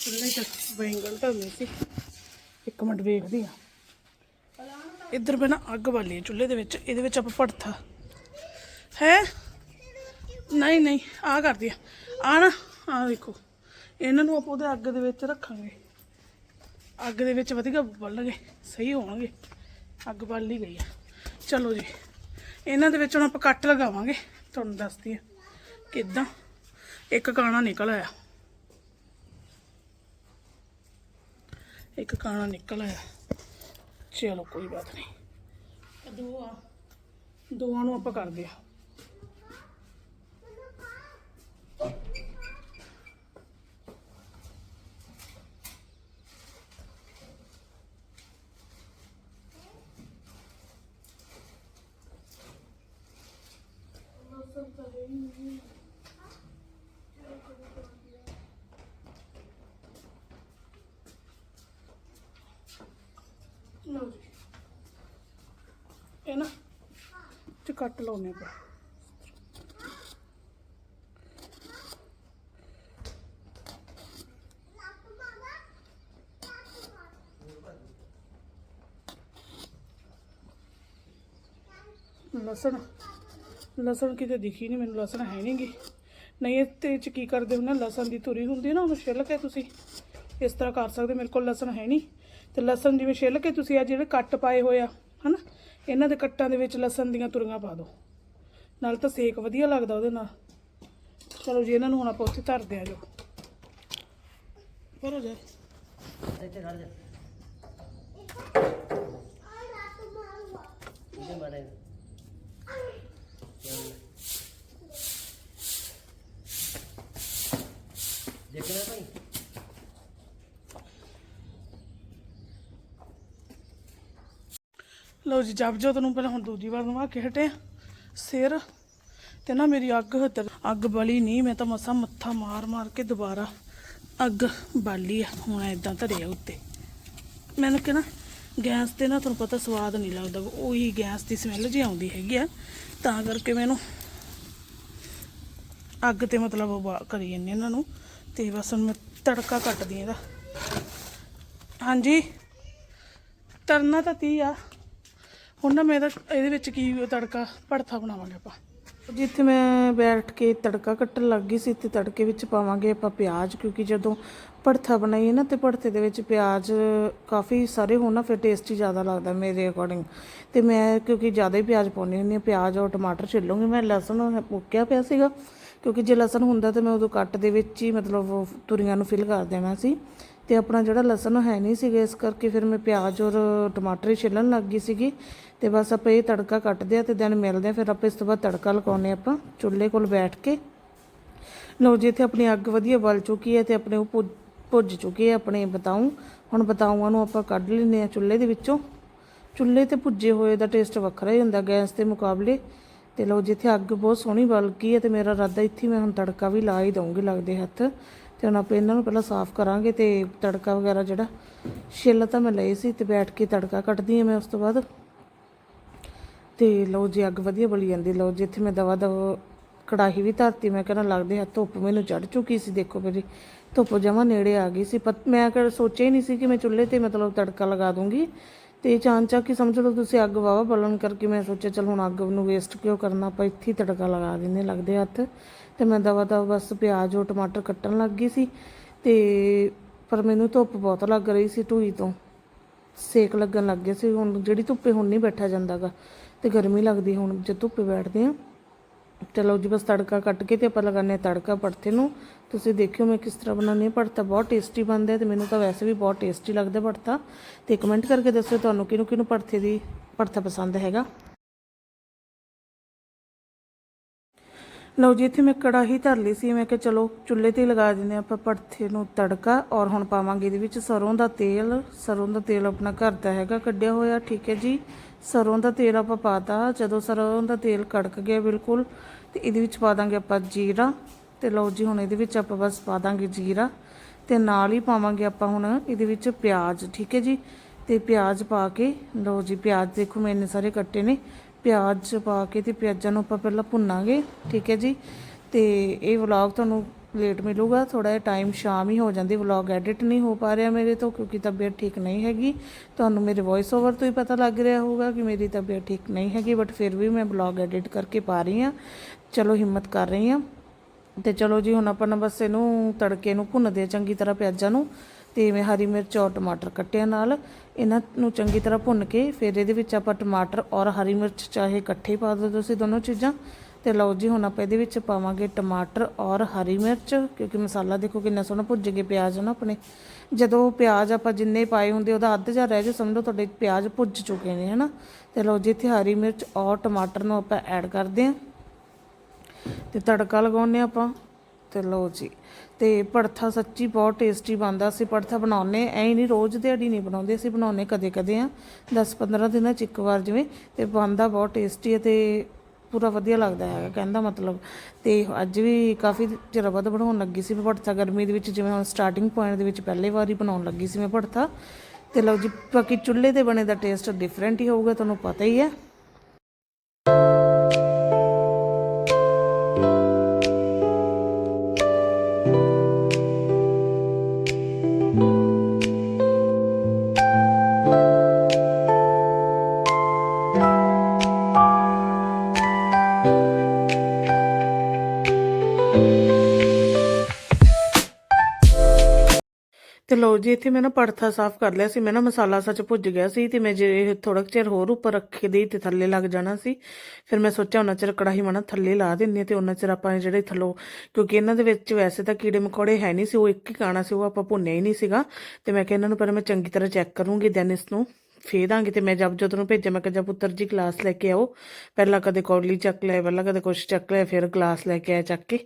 ਚੁੱਲ੍ਹੇ ਤੇ ਬੈਂਗਲ ਧਰਨੀ ਸੀ। ਇੱਕ ਮਿੰਟ ਵੇਖਦੀ ਆ। ਇੱਧਰ ਮੈਂ ਨਾ ਅੱਗ ਬਾਲੀ ਹੈ ਚੁੱਲ੍ਹੇ ਦੇ ਵਿੱਚ, ਇਹਦੇ ਵਿੱਚ ਆਪਾਂ ਭੜਥਾ। ਹੈ? ਨਹੀਂ ਨਹੀਂ ਆ ਕਰਦੀ ਆ। ਆ ਨਾ ਆ ਦੇਖੋ ਇਹਨਾਂ ਨੂੰ ਆਪਾਂ ਉਹਦੇ ਅੱਗ ਦੇ ਵਿੱਚ ਰੱਖਾਂਗੇ। ਅੱਗ ਦੇ ਵਿੱਚ ਵਧੀਆ ਬਲਣਗੇ, ਸਹੀ ਹੋਣਗੇ। ਅੱਗ ਬਲ ਹੀ ਗਈ ਆ। ਚਲੋ ਜੀ, ਇਹਨਾਂ ਦੇ ਵਿੱਚ ਹੁਣ ਆਪਾਂ ਕੱਟ ਲਗਾਵਾਂਗੇ। ਤੁਹਾਨੂੰ ਦੱਸਦੀ ਆ ਕਿੱਦਾਂ। ਇੱਕ ਕਾਣਾ ਨਿਕਲ ਆਇਆ। ਇੱਕ ਕਾਣਾ ਨਿਕਲ ਆਇਆ। ਚਲੋ ਕੋਈ ਬਾਤ ਨਹੀਂ। ਦੋ ਆ। ਦੋਵਾਂ ਨੂੰ ਆਪਾਂ ਕਰਦੇ ਆ ਲਓ ਜੀ ਇਹ ਨਾ ਚ ਕੱਟ ਲਾਉਣੇ ਆਪਾਂ ਲਸਣ ਲਸਣ ਕਿਤੇ ਦਿਖੀ ਨਹੀਂ ਮੈਨੂੰ ਲਸਣ ਹੈ ਨਹੀਂਗੀ ਨਹੀਂ ਇਹ ਤੇ ਚ ਕੀ ਕਰਦੇ ਹੁੰਦੇ ਆ, ਲਸਣ ਦੀ ਤੁਰੀ ਹੁੰਦੀ ਹੈ ਨਾ ਉਹਨੂੰ ਛਿੱਲ ਕੇ ਤੁਸੀਂ ਇਸ ਤਰ੍ਹਾਂ ਕਰ ਸਕਦੇ ਮੇਰੇ ਕੋਲ ਲਸਣ ਹੈ ਨਹੀਂ ਤੇ ਲਸਣ ਜਿਵੇਂ ਛਿੱਲ ਕੇ ਤੁਸੀਂ ਆ ਜਿਹੜੇ ਕੱਟ ਪਾਏ ਹੋਏ ਆ ਹਨਾ? ਇਹਨਾਂ ਦੇ ਕੱਟਾਂ ਦੇ ਵਿੱਚ ਲਸਣ ਦੀਆਂ ਤੁਰੀਆਂ ਪਾ ਦਿਓ ਨਾਲ ਤਾਂ ਸੇਕ ਵਧੀਆ ਲੱਗਦਾ ਉਹਦੇ ਨਾਲ। ਚਲੋ ਜੀ ਇਹਨਾਂ ਨੂੰ ਹੁਣ ਆਪਾਂ ਉੱਥੇ ਧਰਦੇ ਆ ਜੋ। ਪਰ ਹੋ ਜਾ। ਇੱਥੇ ਖੜ ਜਾ। ਇਹਦੇ ਮਾੜੇ ਦੇਖਣਾ ਭਾਈ ਲਓ ਜੀ, ਜਪਜੋਤ ਨੂੰ ਪਹਿਲਾਂ ਹੁਣ ਦੂਜੀ ਵਾਰ ਨਵਾ ਕੇ ਹਟੇ ਸਿਰ ਤੇ ਨਾ ਮੇਰੀ ਅੱਗ ਹੱਦਰ ਅੱਗ ਬਲੀ ਨਹੀਂ ਮੈਂ ਤਾਂ ਮਸਾ ਮੱਥਾ ਮਾਰ ਮਾਰ ਕੇ ਦੁਬਾਰਾ ਅੱਗ ਬਾਲੀ ਆ। ਹੁਣ ਐਦਾਂ ਧਰਿਆ ਉੱਤੇ। ਮੈਨੂੰ ਕਿਹਾ ਨਾ, ਗੈਸ ਤੇ ਨਾ ਤੁਹਾਨੂੰ ਪਤਾ ਸਵਾਦ ਨਹੀਂ ਲੱਗਦਾ, ਉਹੀ ਗੈਸ ਦੀ ਸਮੈਲ ਜੀ ਆਉਂਦੀ ਹੈਗੀ ਆ। ਤਾਂ ਕਰਕੇ ਮੈਨੂੰ ਅੱਗ ਤੇ ਮਤਲਬ ਉਹ ਬਾ- ਕਰੀ ਜਾਂਦੀ ਇਹਨਾਂ ਨੂੰ। ਤੇ ਬਸ ਹੁਣ ਮੈਂ ਤੜਕਾ ਕੱਟਦੀ ਇਹਦਾ। ਹਾਂਜੀ। ਤਰਨਾ ਤਾਂ ਤੀ ਆ। ਹੁਣ ਨਾ ਮੈਂ ਇਹਦਾ ਇਹਦੇ ਵਿੱਚ ਕੀ ਤੜਕਾ, ਭੜਥਾ ਬਣਾਵਾਂਗੇ ਆਪਾਂ। ਜਿੱਥੇ ਮੈਂ ਬੈਠ ਕੇ ਤੜਕਾ ਕੱਟਣ ਲੱਗ ਗਈ ਸੀ ਤੇ ਤੜਕੇ ਵਿੱਚ ਪਾਵਾਂਗੇ ਆਪਾਂ ਪਿਆਜ਼, ਕਿਉਂਕਿ ਜਦੋਂ ਭੜਥਾ ਬਣਾਈਏ ਨਾ ਤੇ ਭੜਥੇ ਦੇ ਵਿੱਚ ਪਿਆਜ਼ ਕਾਫੀ ਸਾਰੇ ਹੋਣ ਨਾ, ਫਿਰ ਟੇਸਟੀ ਜ਼ਿਆਦਾ ਲੱਗਦਾ ਮੇਰੇ ਅਕੋਰਡਿੰਗ ਤੇ ਮੈਂ ਕਿਉਂਕਿ ਜ਼ਿਆਦਾ ਹੀ ਪਿਆਜ਼ ਪਾਉਣੀ ਹੁੰਦੀ ਹਾਂ, ਪਿਆਜ਼ ਔਰ ਟਮਾਟਰ ਛਿੱਲੂੰਗੀ। ਮੈਂ ਲਸਣ ਮੁੱਕਿਆ ਪਿਆ ਸੀਗਾ, ਕਿਉਂਕਿ ਜੇ ਲਸਣ ਹੁੰਦਾ ਤਾਂ ਮੈਂ ਉਦੋਂ ਕੱਟ ਦੇ ਵਿੱਚ ਹੀ ਮਤਲਬ ਤੁਰੀਆਂ ਨੂੰ ਫਿਲ ਕਰ ਦੇਣਾ ਸੀ। ਤੇ ਆਪਣਾ ਜਿਹੜਾ ਲਸਣ ਹੈ ਨਹੀਂ ਸੀਗਾ, ਇਸ ਕਰਕੇ ਫਿਰ ਮੈਂ ਪਿਆਜ਼ ਔਰ ਟਮਾਟਰ ਹੀ ਛਿੱਲਣ ਲੱਗ ਗਈ ਸੀਗੀ। ਤੇ ਬਸ ਆਪਾਂ ਇਹ ਤੜਕਾ ਕੱਟਦੇ ਆ ਤੇ ਦੈਨ ਮਿਲਦੇ ਆ ਫਿਰ ਆਪਾਂ ਇਸ ਤੋਂ ਬਾਅਦ ਤੜਕਾ ਲਗਾਉਨੇ ਆਪਾਂ ਚੁੱਲ੍ਹੇ ਕੋਲ ਬੈਠ ਕੇ। ਲਓ ਜੀ, ਇੱਥੇ ਆਪਣੀ ਅੱਗ ਵਧੀਆ ਬਲ ਚੁੱਕੀ ਹੈ ਤੇ ਆਪਣੇ ਉਹ ਭੁੱਜ- ਭੁੱਜ ਚੁੱਕੇ ਆ ਆਪਣੇ ਬਤਾਉ ਹੁਣ ਬਤਾਊਆਂ ਨੂੰ ਆਪਾਂ ਕੱਢ ਲੈਨੇ ਆ ਚੁੱਲ੍ਹੇ ਦੇ ਵਿੱਚੋਂ। ਚੁੱਲ੍ਹੇ ਤੇ ਭੁੱਜੇ ਹੋਏ ਦਾ ਟੇਸਟ ਵੱਖਰਾ ਹੀ ਹੁੰਦਾ ਗੈਸ ਦੇ ਮੁਕਾਬਲੇ। ਤੇ ਲਓ ਜਿੱਥੇ ਅੱਗ ਬਹੁਤ ਸੋਹਣੀ ਬਲ ਗਈ ਹੈ ਤੇ ਮੇਰਾ ਇਰਾਦਾ ਇੱਥੇ ਮੈਂ ਹੁਣ ਤੜਕਾ ਵੀ ਲਾ ਹੀ ਦਊਂਗੀ ਲੱਗਦੇ ਹੱਥ। ਤੇ ਹੁਣ ਆਪਾਂ ਇਹਨਾਂ ਨੂੰ ਪਹਿਲਾਂ ਸਾਫ਼ ਕਰਾਂਗੇ ਤੇ ਤੜਕਾ ਵਗੈਰਾ ਜਿਹੜਾ ਛਿੱਲ ਤਾਂ ਮੈਂ ਲਏ ਸੀ ਤੇ ਬੈਠ ਕੇ ਤੜਕਾ ਕੱਟਦੀ ਹਾਂ ਮੈਂ ਉਸ ਤੋਂ ਬਾਅਦ। ਤੇ ਲਓ ਜੀ, ਅੱਗ ਵਧੀਆ ਬਲੀ ਜਾਂਦੀ ਲਓ ਜੀ, ਇੱਥੇ ਮੈਂ ਦਵਾ ਦਵਾ ਕੜਾਹੀ ਵੀ ਧਰਤੀ, ਮੈਂ ਕਹਿੰਦਾ ਲੱਗਦੇ ਆ ਧੁੱਪ, ਮੈਨੂੰ ਚੜ ਚੁੱਕੀ ਸੀ, ਦੇਖੋ ਮੇਰੀ ਧੁੱਪ ਜਮਾ ਨੇੜੇ ਆ ਗਈ ਸੀ ਪਤ- ਮੈਂ ਕਰ ਸੋਚਿਆ ਹੀ ਨਹੀਂ ਸੀ ਕਿ ਮੈਂ ਚੁੱਲ੍ਹੇ ਤੇ ਮਤਲਬ ਤੜਕਾ ਲਗਾ ਦੂੰਗੀ। ਤੇ ਚਾਂਚਾ ਕੀ ਸਮਝ ਲਓ ਤੁਸੀਂ, ਅੱਗ ਵਾਵਾ ਬਲਣ ਕਰਕੇ ਮੈਂ ਸੋਚਿਆ, ਚਲ ਹੁਣ ਅੱਗ ਨੂੰ ਵੇਸਟ ਕਿਉਂ ਕਰਨਾ, ਆਪਾਂ ਇੱਥੇ ਹੀ ਤੜਕਾ ਲਗਾ ਦਿੰਦੇ ਲੱਗਦੇ ਹੱਥ। ਤੇ ਮੈਂ ਦਵਾ ਦਵਾ ਬਸ ਪਿਆਜ਼ ਔਰ ਟਮਾਟਰ ਕੱਟਣ ਲੱਗ ਗਈ ਸੀ। ਤੇ ਪਰ ਮੈਨੂੰ ਧੁੱਪ ਬਹੁਤ ਲੱਗ ਰਹੀ ਸੀ ਢੂਈ ਤੋਂ ਸੇਕ ਲੱਗਣ ਲੱਗ ਗਿਆ ਸੀ। ਹੁਣ ਜਿਹੜੀ ਧੁੱਪੇ ਹੁਣ ਨਹੀਂ ਬੈਠਾ ਜਾਂਦਾਗਾ ਤੇ ਗਰਮੀ ਲੱਗਦੀ, ਹੁਣ ਜੇ ਧੁੱਪੇ ਬੈਠਦੇ ਆ। ਚਲੋ ਜੀ, ਬਸ ਤੜਕਾ ਕੱਟ ਕੇ ਤੇ ਆਪਾਂ ਲਗਾਉਂਦੇ ਹਾਂ ਤੜਕਾ ਪੜਥੇ ਨੂੰ। ਤੁਸੀਂ ਦੇਖਿਓ ਮੈਂ ਕਿਸ ਤਰ੍ਹਾਂ ਬਣਾਉਂਦੀ ਹਾਂ। ਪੜਤਾ ਬਹੁਤ ਟੇਸਟੀ ਬਣਦਾ ਹੈ ਤੇ ਮੈਨੂੰ ਤਾਂ ਵੈਸੇ ਵੀ ਬਹੁਤ ਟੇਸਟੀ ਲੱਗਦਾ ਪੜਤਾ ਤੇ ਕਮੈਂਟ ਕਰਕੇ ਦੱਸਿਓ ਤੁਹਾਨੂੰ ਕਿਹਨੂੰ ਕਿਹਨੂੰ ਪੜਥੇ ਦੀ ਪੜਤਾ ਪਸੰਦ ਹੈਗਾ? ਲਓ ਜੀ, ਇੱਥੇ ਮੈਂ ਕੜਾਹੀ ਧਰ ਲਈ ਸੀ। ਮੈਂ ਕਿਹਾ ਚਲੋ ਚੁੱਲ੍ਹੇ ਤੇ ਲਗਾ ਦਿੰਦੇ ਹਾਂ ਆਪਾਂ ਪੜਥੇ ਨੂੰ ਤੜਕਾ। ਔਰ ਹੁਣ ਪਾਵਾਂਗੇ ਇਹਦੇ ਵਿੱਚ ਸਰੋਂ ਦਾ ਤੇਲ। ਸਰੋਂ ਦਾ ਤੇਲ ਆਪਣਾ ਘਰ ਦਾ ਹੈਗਾ, ਕੱਢਿਆ ਹੋਇਆ। ਠੀਕ ਹੈ ਜੀ। ਸਰੋਂ ਦਾ ਤੇਲ ਆਪਾਂ ਪਾਤਾ। ਜਦੋਂ ਸਰੋਂ ਦਾ ਤੇਲ ਕੜਕ ਗਿਆ ਬਿਲਕੁਲ, ਤੇ ਇਹਦੇ ਵਿੱਚ ਪਾ ਦਾਂਗੇ ਆਪਾਂ ਜੀਰਾ। ਤੇ ਲਓ ਜੀ, ਹੁਣ ਇਹਦੇ ਵਿੱਚ ਆਪਾਂ ਬਸ ਪਾ ਦਾਂਗੇ ਜੀਰਾ। ਤੇ ਨਾਲ ਹੀ ਪਾਵਾਂਗੇ ਆਪਾਂ ਹੁਣ ਇਹਦੇ ਵਿੱਚ ਪਿਆਜ਼, ਠੀਕ ਹੈ ਜੀ? ਤੇ ਪਿਆਜ਼ ਪਾ ਕੇ, ਲਓ ਜੀ, ਪਿਆਜ਼ ਦੇਖੋ ਮੈਂ ਇੰਨੇ ਸਾਰੇ ਕੱਟੇ ਨੇ। ਪਿਆਜ਼ ਪਾ ਕੇ ਤੇ ਪਿਆਜ਼ਾਂ ਨੂੰ ਆਪਾਂ ਪਹਿਲਾਂ ਭੁੰਨਾਂਗੇ, ਠੀਕ ਹੈ ਜੀ? ਤੇ ਇਹ ਵਲੌਗ ਤੁਹਾਨੂੰ ਲੇਟ ਮਿਲੂਗਾ ਥੋੜਾ ਜਿਹਾ ਟਾਈਮ ਸ਼ਾਮ ਹੀ ਹੋ ਜਾਂਦੀ ਵਲੌਗ ਐਡਿਟ ਨਹੀਂ ਹੋ ਪਾ ਰਿਹਾ ਮੇਰੇ ਤੋਂ ਕਿਉਂਕਿ ਤਬੀਅਤ ਠੀਕ ਨਹੀਂ ਹੈਗੀ। ਤੁਹਾਨੂੰ ਮੇਰੇ ਵੌਇਸ ਓਵਰ ਤੋਂ ਹੀ ਪਤਾ ਲੱਗ ਰਿਹਾ ਹੋਊਗਾ ਕਿ ਮੇਰੀ ਤਬੀਅਤ ਠੀਕ ਨਹੀਂ ਹੈਗੀ ਬਟ ਫਿਰ ਵੀ ਮੈਂ ਵਲੌਗ ਐਡਿਟ ਕਰਕੇ ਪਾ ਰਹੀ ਹਾਂ। ਚਲੋ ਹਿੰਮਤ ਕਰ ਰਹੀ ਹਾਂ। ਤੇ ਚਲੋ ਜੀ, ਹੁਣ ਆਪਾਂ ਨਾ ਬਸ ਇਹਨੂੰ ਤੜਕੇ ਨੂੰ ਭੁੰਨਦੇ ਹਾਂ ਚੰਗੀ ਤਰ੍ਹਾਂ ਪਿਆਜ਼ਾਂ ਨੂੰ। ਤੇ ਮੈਂ ਹਰੀ ਮਿਰਚ ਔਰ ਟਮਾਟਰ ਕੱਟਿਆ ਨਾਲ। ਇਹਨਾਂ ਨੂੰ ਚੰਗੀ ਤਰ੍ਹਾਂ ਭੁੰਨ ਕੇ ਫਿਰ ਇਹਦੇ ਵਿੱਚ ਆਪਾਂ ਟਮਾਟਰ ਔਰ ਹਰੀ ਮਿਰਚ ਚਾਹੇ ਇਕੱਠੇ ਪਾ ਦਿਓ ਤੁਸੀਂ ਦੋਨੋਂ ਚੀਜ਼ਾਂ। ਤੇ ਲਓ ਜੀ, ਹੁਣ ਆਪਾਂ ਇਹਦੇ ਵਿੱਚ ਪਾਵਾਂਗੇ ਟਮਾਟਰ ਔਰ ਹਰੀ ਮਿਰਚ, ਕਿਉਂਕਿ ਮਸਾਲਾ ਦੇਖੋ ਕਿੰਨਾ ਸੋਹਣਾ ਭੁੱਜ ਗਏ ਪਿਆਜ਼ ਨਾ ਆਪਣੇ। ਜਦੋਂ ਪਿਆਜ਼ ਆਪਾਂ ਜਿੰਨੇ ਪਾਏ ਹੁੰਦੇ, ਉਹਦਾ ਅੱਧ ਜਾਂ ਰਹਿ ਜਾ ਸਮਝੋ ਤੁਹਾਡੇ ਪਿਆਜ਼ ਭੁੱਜ ਚੁੱਕੇ ਨੇ, ਹਨਾ। ਤੇ ਲਓ ਜੀ, ਇੱਥੇ ਹਰੀ ਮਿਰਚ ਔਰ ਟਮਾਟਰ ਨੂੰ ਆਪਾਂ ਐਡ ਕਰਦੇ ਹਾਂ। ਤੇ ਤੜਕਾ ਲਗਾਉਂਦੇ ਹਾਂ ਆਪਾਂ, ਤੇ ਲਓ ਜੀ। ਤੇ ਪੜਥਾ ਸੱਚੀ ਬਹੁਤ ਟੇਸਟੀ ਬਣਦਾ, ਅਸੀਂ ਪੜਥਾ ਬਣਾਉਨੇ ਐ ਹੀ ਨਹੀਂ, ਰੋਜ਼ ਦਿਹਾੜੀ ਨਹੀਂ ਬਣਾਉਂਦੇ, ਅਸੀਂ ਬਣਾਉਨੇ ਕਦੇ ਕਦੇ ਆ 10-15 ਦਿਨਾਂ ਚ ਇੱਕ ਵਾਰ ਜਿਵੇਂ, ਤੇ ਬਣਦਾ ਬਹੁਤ ਟੇਸਟੀ ਹੈ ਤੇ ਪੂਰਾ ਵਧੀਆ ਲੱਗਦਾ ਹੈਗਾ ਕਹਿੰਦਾ ਮਤਲਬ। ਤੇ ਅੱਜ ਵੀ ਕਾਫੀ ਚਿਰ ਬਾਅਦ ਬਣਾਉਣ ਲੱਗੀ ਸੀ ਮੈਂ ਭੜਥਾ। ਗਰਮੀ ਦੇ ਵਿੱਚ ਜਿਵੇਂ ਹੁਣ ਸਟਾਰਟਿੰਗ ਪੁਆਇੰਟ ਦੇ ਵਿੱਚ ਪਹਿਲੀ ਵਾਰੀ ਬਣਾਉਣ ਲੱਗੀ ਸੀ ਮੈਂ ਭੜਥਾ। ਤੇ ਲਓ ਜੀ, ਬਾਕੀ ਚੁੱਲ੍ਹੇ ਤੇ ਬਣੇ ਦਾ ਟੇਸਟ ਡਿਫਰੈਂਟ ਹੀ ਹੋਊਗਾ, ਤੁਹਾਨੂੰ ਪਤਾ ਹੀ ਹੈ। ਲਓ ਜੀ, ਇੱਥੇ ਮੈਂ ਨਾ ਪੜਥਾ ਸਾਫ਼ ਕਰ ਲਿਆ ਸੀ, ਮੈਂ ਨਾ ਮਸਾਲਾ ਸੱਚ ਭੁੱਜ ਗਿਆ ਸੀ ਤੇ ਮੈਂ ਜੇ ਥੋੜਾ ਚਿਰ ਹੋਰ ਉੱਪਰ ਰੱਖੇ ਦੀ ਤੇ ਥੱਲੇ ਲੱਗ ਜਾਣਾ ਸੀ, ਫਿਰ ਮੈਂ ਸੋਚਿਆ ਉਹਨਾਂ ਚਿਰ ਕੜਾਹੀ ਮਣਾ ਥੱਲੇ ਲਾ ਦਿੰਨੀ ਤੇ ਉਹਨਾਂ ਚਿਰ ਆਪਾਂ ਜਿਹੜੇ ਥੱਲੋਂ, ਕਿਉਂਕਿ ਇਹਨਾਂ ਦੇ ਵਿੱਚ ਵੈਸੇ ਤਾਂ ਕੀੜੇ ਮਕੌੜੇ ਹੈ ਨਹੀਂ ਸੀ, ਉਹ ਇੱਕ ਹੀ ਕਾਣਾ ਸੀ, ਉਹ ਆਪਾਂ ਭੁੰਨਿਆ ਹੀ ਨਹੀਂ ਸੀਗਾ, ਤੇ ਮੈਂ ਕਿਹਾ ਇਹਨਾਂ ਨੂੰ ਪਹਿਲਾਂ ਮੈਂ ਚੰਗੀ ਤਰ੍ਹਾਂ ਚੈੱਕ ਕਰੂੰਗੀ ਦੈਨ ਇਸ ਨੂੰ ਫੇਰ ਦਾਂਗੇ ਤੇ ਮੈਂ ਜਦ ਜਦੋਂ ਨੂੰ ਭੇਜਿਆ, ਮੈਂ ਕਿਹਾ ਜਾ ਪੁੱਤਰ ਜੀ ਗਲਾਸ ਲੈ ਕੇ ਆਓ, ਪਹਿਲਾਂ ਕਦੇ ਕੌਲੀ ਚੱਕ ਲਿਆ, ਪਹਿਲਾਂ ਕਦੇ ਕੁਛ ਚੱਕ ਲਿਆ, ਫਿਰ ਗਲਾਸ ਲੈ ਕੇ ਆਇਆ ਚੱਕ ਕੇ।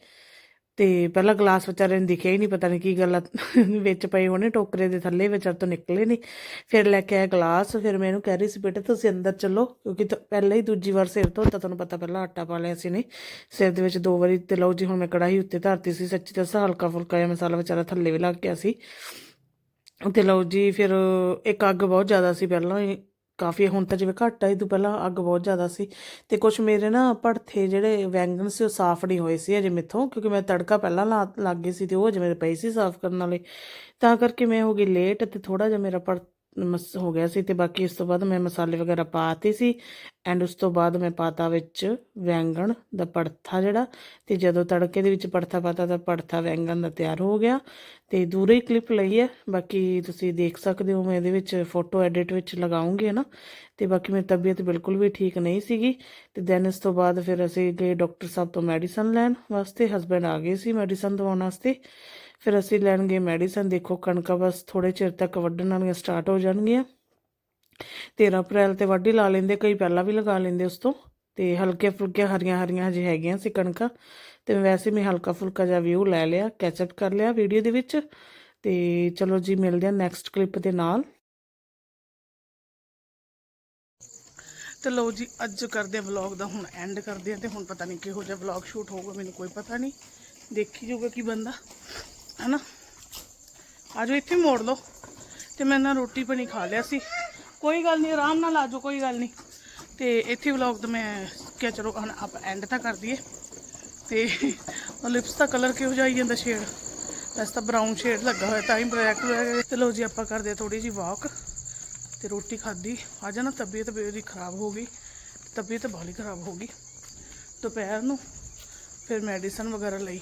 ਤੇ ਪਹਿਲਾਂ ਗਲਾਸ ਵਿਚਾਰੇ ਨੂੰ ਦਿਖਿਆ ਹੀ ਨਹੀਂ, ਪਤਾ ਨਹੀਂ ਕੀ ਗੱਲ ਵਿੱਚ ਪਏ ਹੋਣੇ, ਟੋਕਰੇ ਦੇ ਥੱਲੇ ਵਿਚਾਰ ਤੋਂ ਨਿਕਲੇ ਨਹੀਂ। ਫਿਰ ਲੈ ਕੇ ਆਇਆ ਗਲਾਸ, ਫਿਰ ਮੈਂ ਇਹਨੂੰ ਕਹਿ ਰਹੀ ਸੀ, ਬੇਟਾ, ਤੁਸੀਂ ਅੰਦਰ ਚੱਲੋ, ਕਿਉਂਕਿ ਪਹਿਲਾਂ ਹੀ ਦੂਜੀ ਵਾਰ ਸਿਰ ਧੋਤਾ, ਤੁਹਾਨੂੰ ਪਤਾ ਪਹਿਲਾਂ ਆਟਾ ਪਾ ਲਿਆ ਸੀ ਨੇ ਸਿਰ ਦੇ ਵਿੱਚ ਦੋ ਵਾਰੀ ਤੇ ਲਓ ਜੀ, ਹੁਣ ਮੈਂ ਕੜਾਹੀ ਉੱਤੇ ਧਰਤੀ ਸੀ, ਸੱਚੀ ਦੱਸਾਂ ਹਲਕਾ ਫੁਲਕਾ ਜਿਹਾ ਮਸਾਲਾ ਵਿਚਾਰਾ ਥੱਲੇ ਵੀ ਲੱਗ ਗਿਆ ਸੀ। ਤੇ ਲਓ ਜੀ, ਫਿਰ ਇੱਕ ਅੱਗ ਬਹੁਤ ਜ਼ਿਆਦਾ ਸੀ ਪਹਿਲਾਂ ਹੀ ਕਾਫੀ ਹੁਣ ਤਾਂ ਜਿਵੇਂ ਘੱਟ ਆ, ਇਹ ਤੋਂ ਪਹਿਲਾਂ ਅੱਗ ਬਹੁਤ ਜ਼ਿਆਦਾ ਸੀ। ਤੇ ਕੁਝ ਮੇਰੇ ਨਾ ਭੜਥੇ ਜਿਹੜੇ ਵੈਂਗਣ ਸੀ, ਉਹ ਸਾਫ਼ ਨਹੀਂ ਹੋਏ ਸੀ ਅਜੇ ਮਿੱਥੋਂ, ਕਿਉਂਕਿ ਮੈਂ ਤੜਕਾ ਪਹਿਲਾਂ ਲਾ, ਲੱਗ ਗਈ ਸੀ ਤੇ ਉਹ ਜਿਵੇਂ ਪਈ ਸੀ ਸਾਫ਼ ਕਰਨ ਵਾਲੇ। ਤਾਂ ਕਰਕੇ ਮੈਂ ਹੋ ਗਈ ਲੇਟ ਤੇ ਥੋੜਾ ਜਿਹਾ ਮੇਰਾ ਪੜ ਮਸ, ਹੋ ਗਿਆ ਸੀ ਤੇ ਬਾਕੀ ਇਸ ਤੋਂ ਬਾਅਦ ਮੈਂ ਮਸਾਲੇ ਵਗੈਰਾ ਪਾਤੇ ਸੀ ਐਂਡ ਉਸ ਤੋਂ ਬਾਅਦ ਮੈਂ ਪਾਤਾ ਵਿੱਚ ਵੈਂਗਣ ਦਾ ਪੜਥਾ ਜਿਹੜਾ ਤੇ ਜਦੋਂ ਤੜਕੇ ਦੇ ਵਿੱਚ ਪੜਥਾ ਪਾਤਾ ਤਾਂ ਪੜਥਾ ਵੈਂਗਣ ਦਾ ਤਿਆਰ ਹੋ ਗਿਆ ਤੇ ਦੂਰੇ ਕਲਿੱਪ ਲਈ ਹੈ। ਬਾਕੀ ਤੁਸੀਂ ਦੇਖ ਸਕਦੇ ਹੋ ਮੈਂ ਇਹਦੇ ਵਿੱਚ ਫੋਟੋ ਐਡਿਟ ਵਿੱਚ ਲਗਾਉਂਗੀ ਨਾ? ਤੇ ਬਾਕੀ ਮੇਰੀ ਤਬੀਅਤ ਬਿਲਕੁਲ ਵੀ ਠੀਕ ਨਹੀਂ ਸੀਗੀ ਤੇ ਦੈਨ ਇਸ ਤੋਂ ਬਾਅਦ ਫਿਰ ਅਸੀਂ ਗਏ ਡਾਕਟਰ ਸਾਹਿਬ ਤੋਂ ਮੈਡੀਸਨ ਲੈਣ ਵਾਸਤੇ, ਹਸਬੰਡ ਆ ਗਏ ਸੀ ਮੈਡੀਸਨ ਦਵਾਉਣ ਵਾਸਤੇ ਫਿਰ ਅਸੀਂ ਲੈਣਗੇ ਮੈਡੀਸਨ। ਦੇਖੋ ਕਣਕਾਂ ਬਸ ਥੋੜੇ ਚਿਰ ਤੱਕ ਵੱਢਣ ਵਾਲੀਆਂ ਸਟਾਰਟ ਹੋ ਜਾਣਗੀਆਂ। 13 ਅਪ੍ਰੈਲ ਤੇ ਵਾਢੀ ਲਾ ਲੈਂਦੇ, ਕਈ ਪਹਿਲਾਂ ਵੀ ਲਗਾ ਲੈਂਦੇ ਉਸ ਤੋਂ। ਤੇ ਹਲਕੇ ਫੁਲਕੇ ਹਰੀਆਂ ਹਰੀਆਂ ਹਜੇ ਹੈਗੀਆਂ ਸੀ ਕਣਕਾਂ। ਤੇ ਵੈਸੇ ਮੈਂ ਹਲਕਾ ਫੁਲਕਾ ਜਿਹਾ ਵਿਊ ਲੈ ਲਿਆ ਕੈਚਅਪ ਕਰ ਲਿਆ ਵੀਡੀਓ ਦੇ ਵਿੱਚ। ਤੇ ਚਲੋ ਜੀ, ਮਿਲਦੇ ਹਾਂ ਨੈਕਸਟ ਕਲਿੱਪ ਦੇ ਨਾਲ। ਤੇ ਲਓ ਜੀ, ਅੱਜ ਕਰਦੇ ਆ ਵਲੌਗ ਦਾ, ਹੁਣ ਐਂਡ ਕਰਦੇ ਆ ਤੇ ਹੁਣ ਪਤਾ ਨਹੀਂ ਕਿਹੋ ਜਿਹਾ ਵਲੌਗ ਸ਼ੂਟ ਹੋਊਗਾ, ਮੈਨੂੰ ਕੋਈ ਪਤਾ ਨਹੀਂ ਦੇਖੀ ਜਾਊਗਾ ਕੀ ਬੰਦਾ ਹਨਾ? ਆਜੋ ਇੱਥੇ ਮੋੜ ਲਓ। ਤੇ ਮੈਂ ਨਾ ਰੋਟੀ ਪਾਣੀ ਖਾ ਲਿਆ ਸੀ। ਕੋਈ ਗੱਲ ਨਹੀਂ ਆਰਾਮ ਨਾਲ ਆਜੋ, ਕੋਈ ਗੱਲ ਨਹੀਂ ਤੇ ਇੱਥੇ ਵਲੌਗ ਤਾਂ ਮੈਂ ਕਿਹਾ ਚਲੋ ਹੁਣ ਆਪ ਐਂਡ ਤਾਂ ਕਰ ਦਈਏ। ਤੇ ਲਿਪਸ ਦਾ ਕਲਰ ਕਿਹੋ ਜਿਹਾ ਆਈ ਜਾਂਦਾ ਸ਼ੇਡ ਵੈਸੇ ਤਾਂ ਬਰਾਊਨ ਸ਼ੇਡ ਲੱਗਾ ਹੋਇਆ, ਤਾਂ ਹੀ ਬਲੈਕ ਹੋਇਆ ਤੇ ਲੋ ਜੀ, ਆਪਾਂ ਕਰਦੇ ਆ ਥੋੜੀ ਜੀ ਵਾਕ ਤੇ ਰੋਟੀ ਖਾਧੀ। ਅੱਜ ਨਾ, ਤਬੀਅਤ ਮੇਰੀ ਖਰਾਬ ਹੋ ਗਈ। ਤਬੀਅਤ ਬਾਹਲੀ ਖਰਾਬ ਹੋ ਗਈ। ਦੁਪਹਿਰ ਨੂੰ ਫਿਰ ਮੈਡੀਸਨ ਵਗੈਰਾ ਲਈ।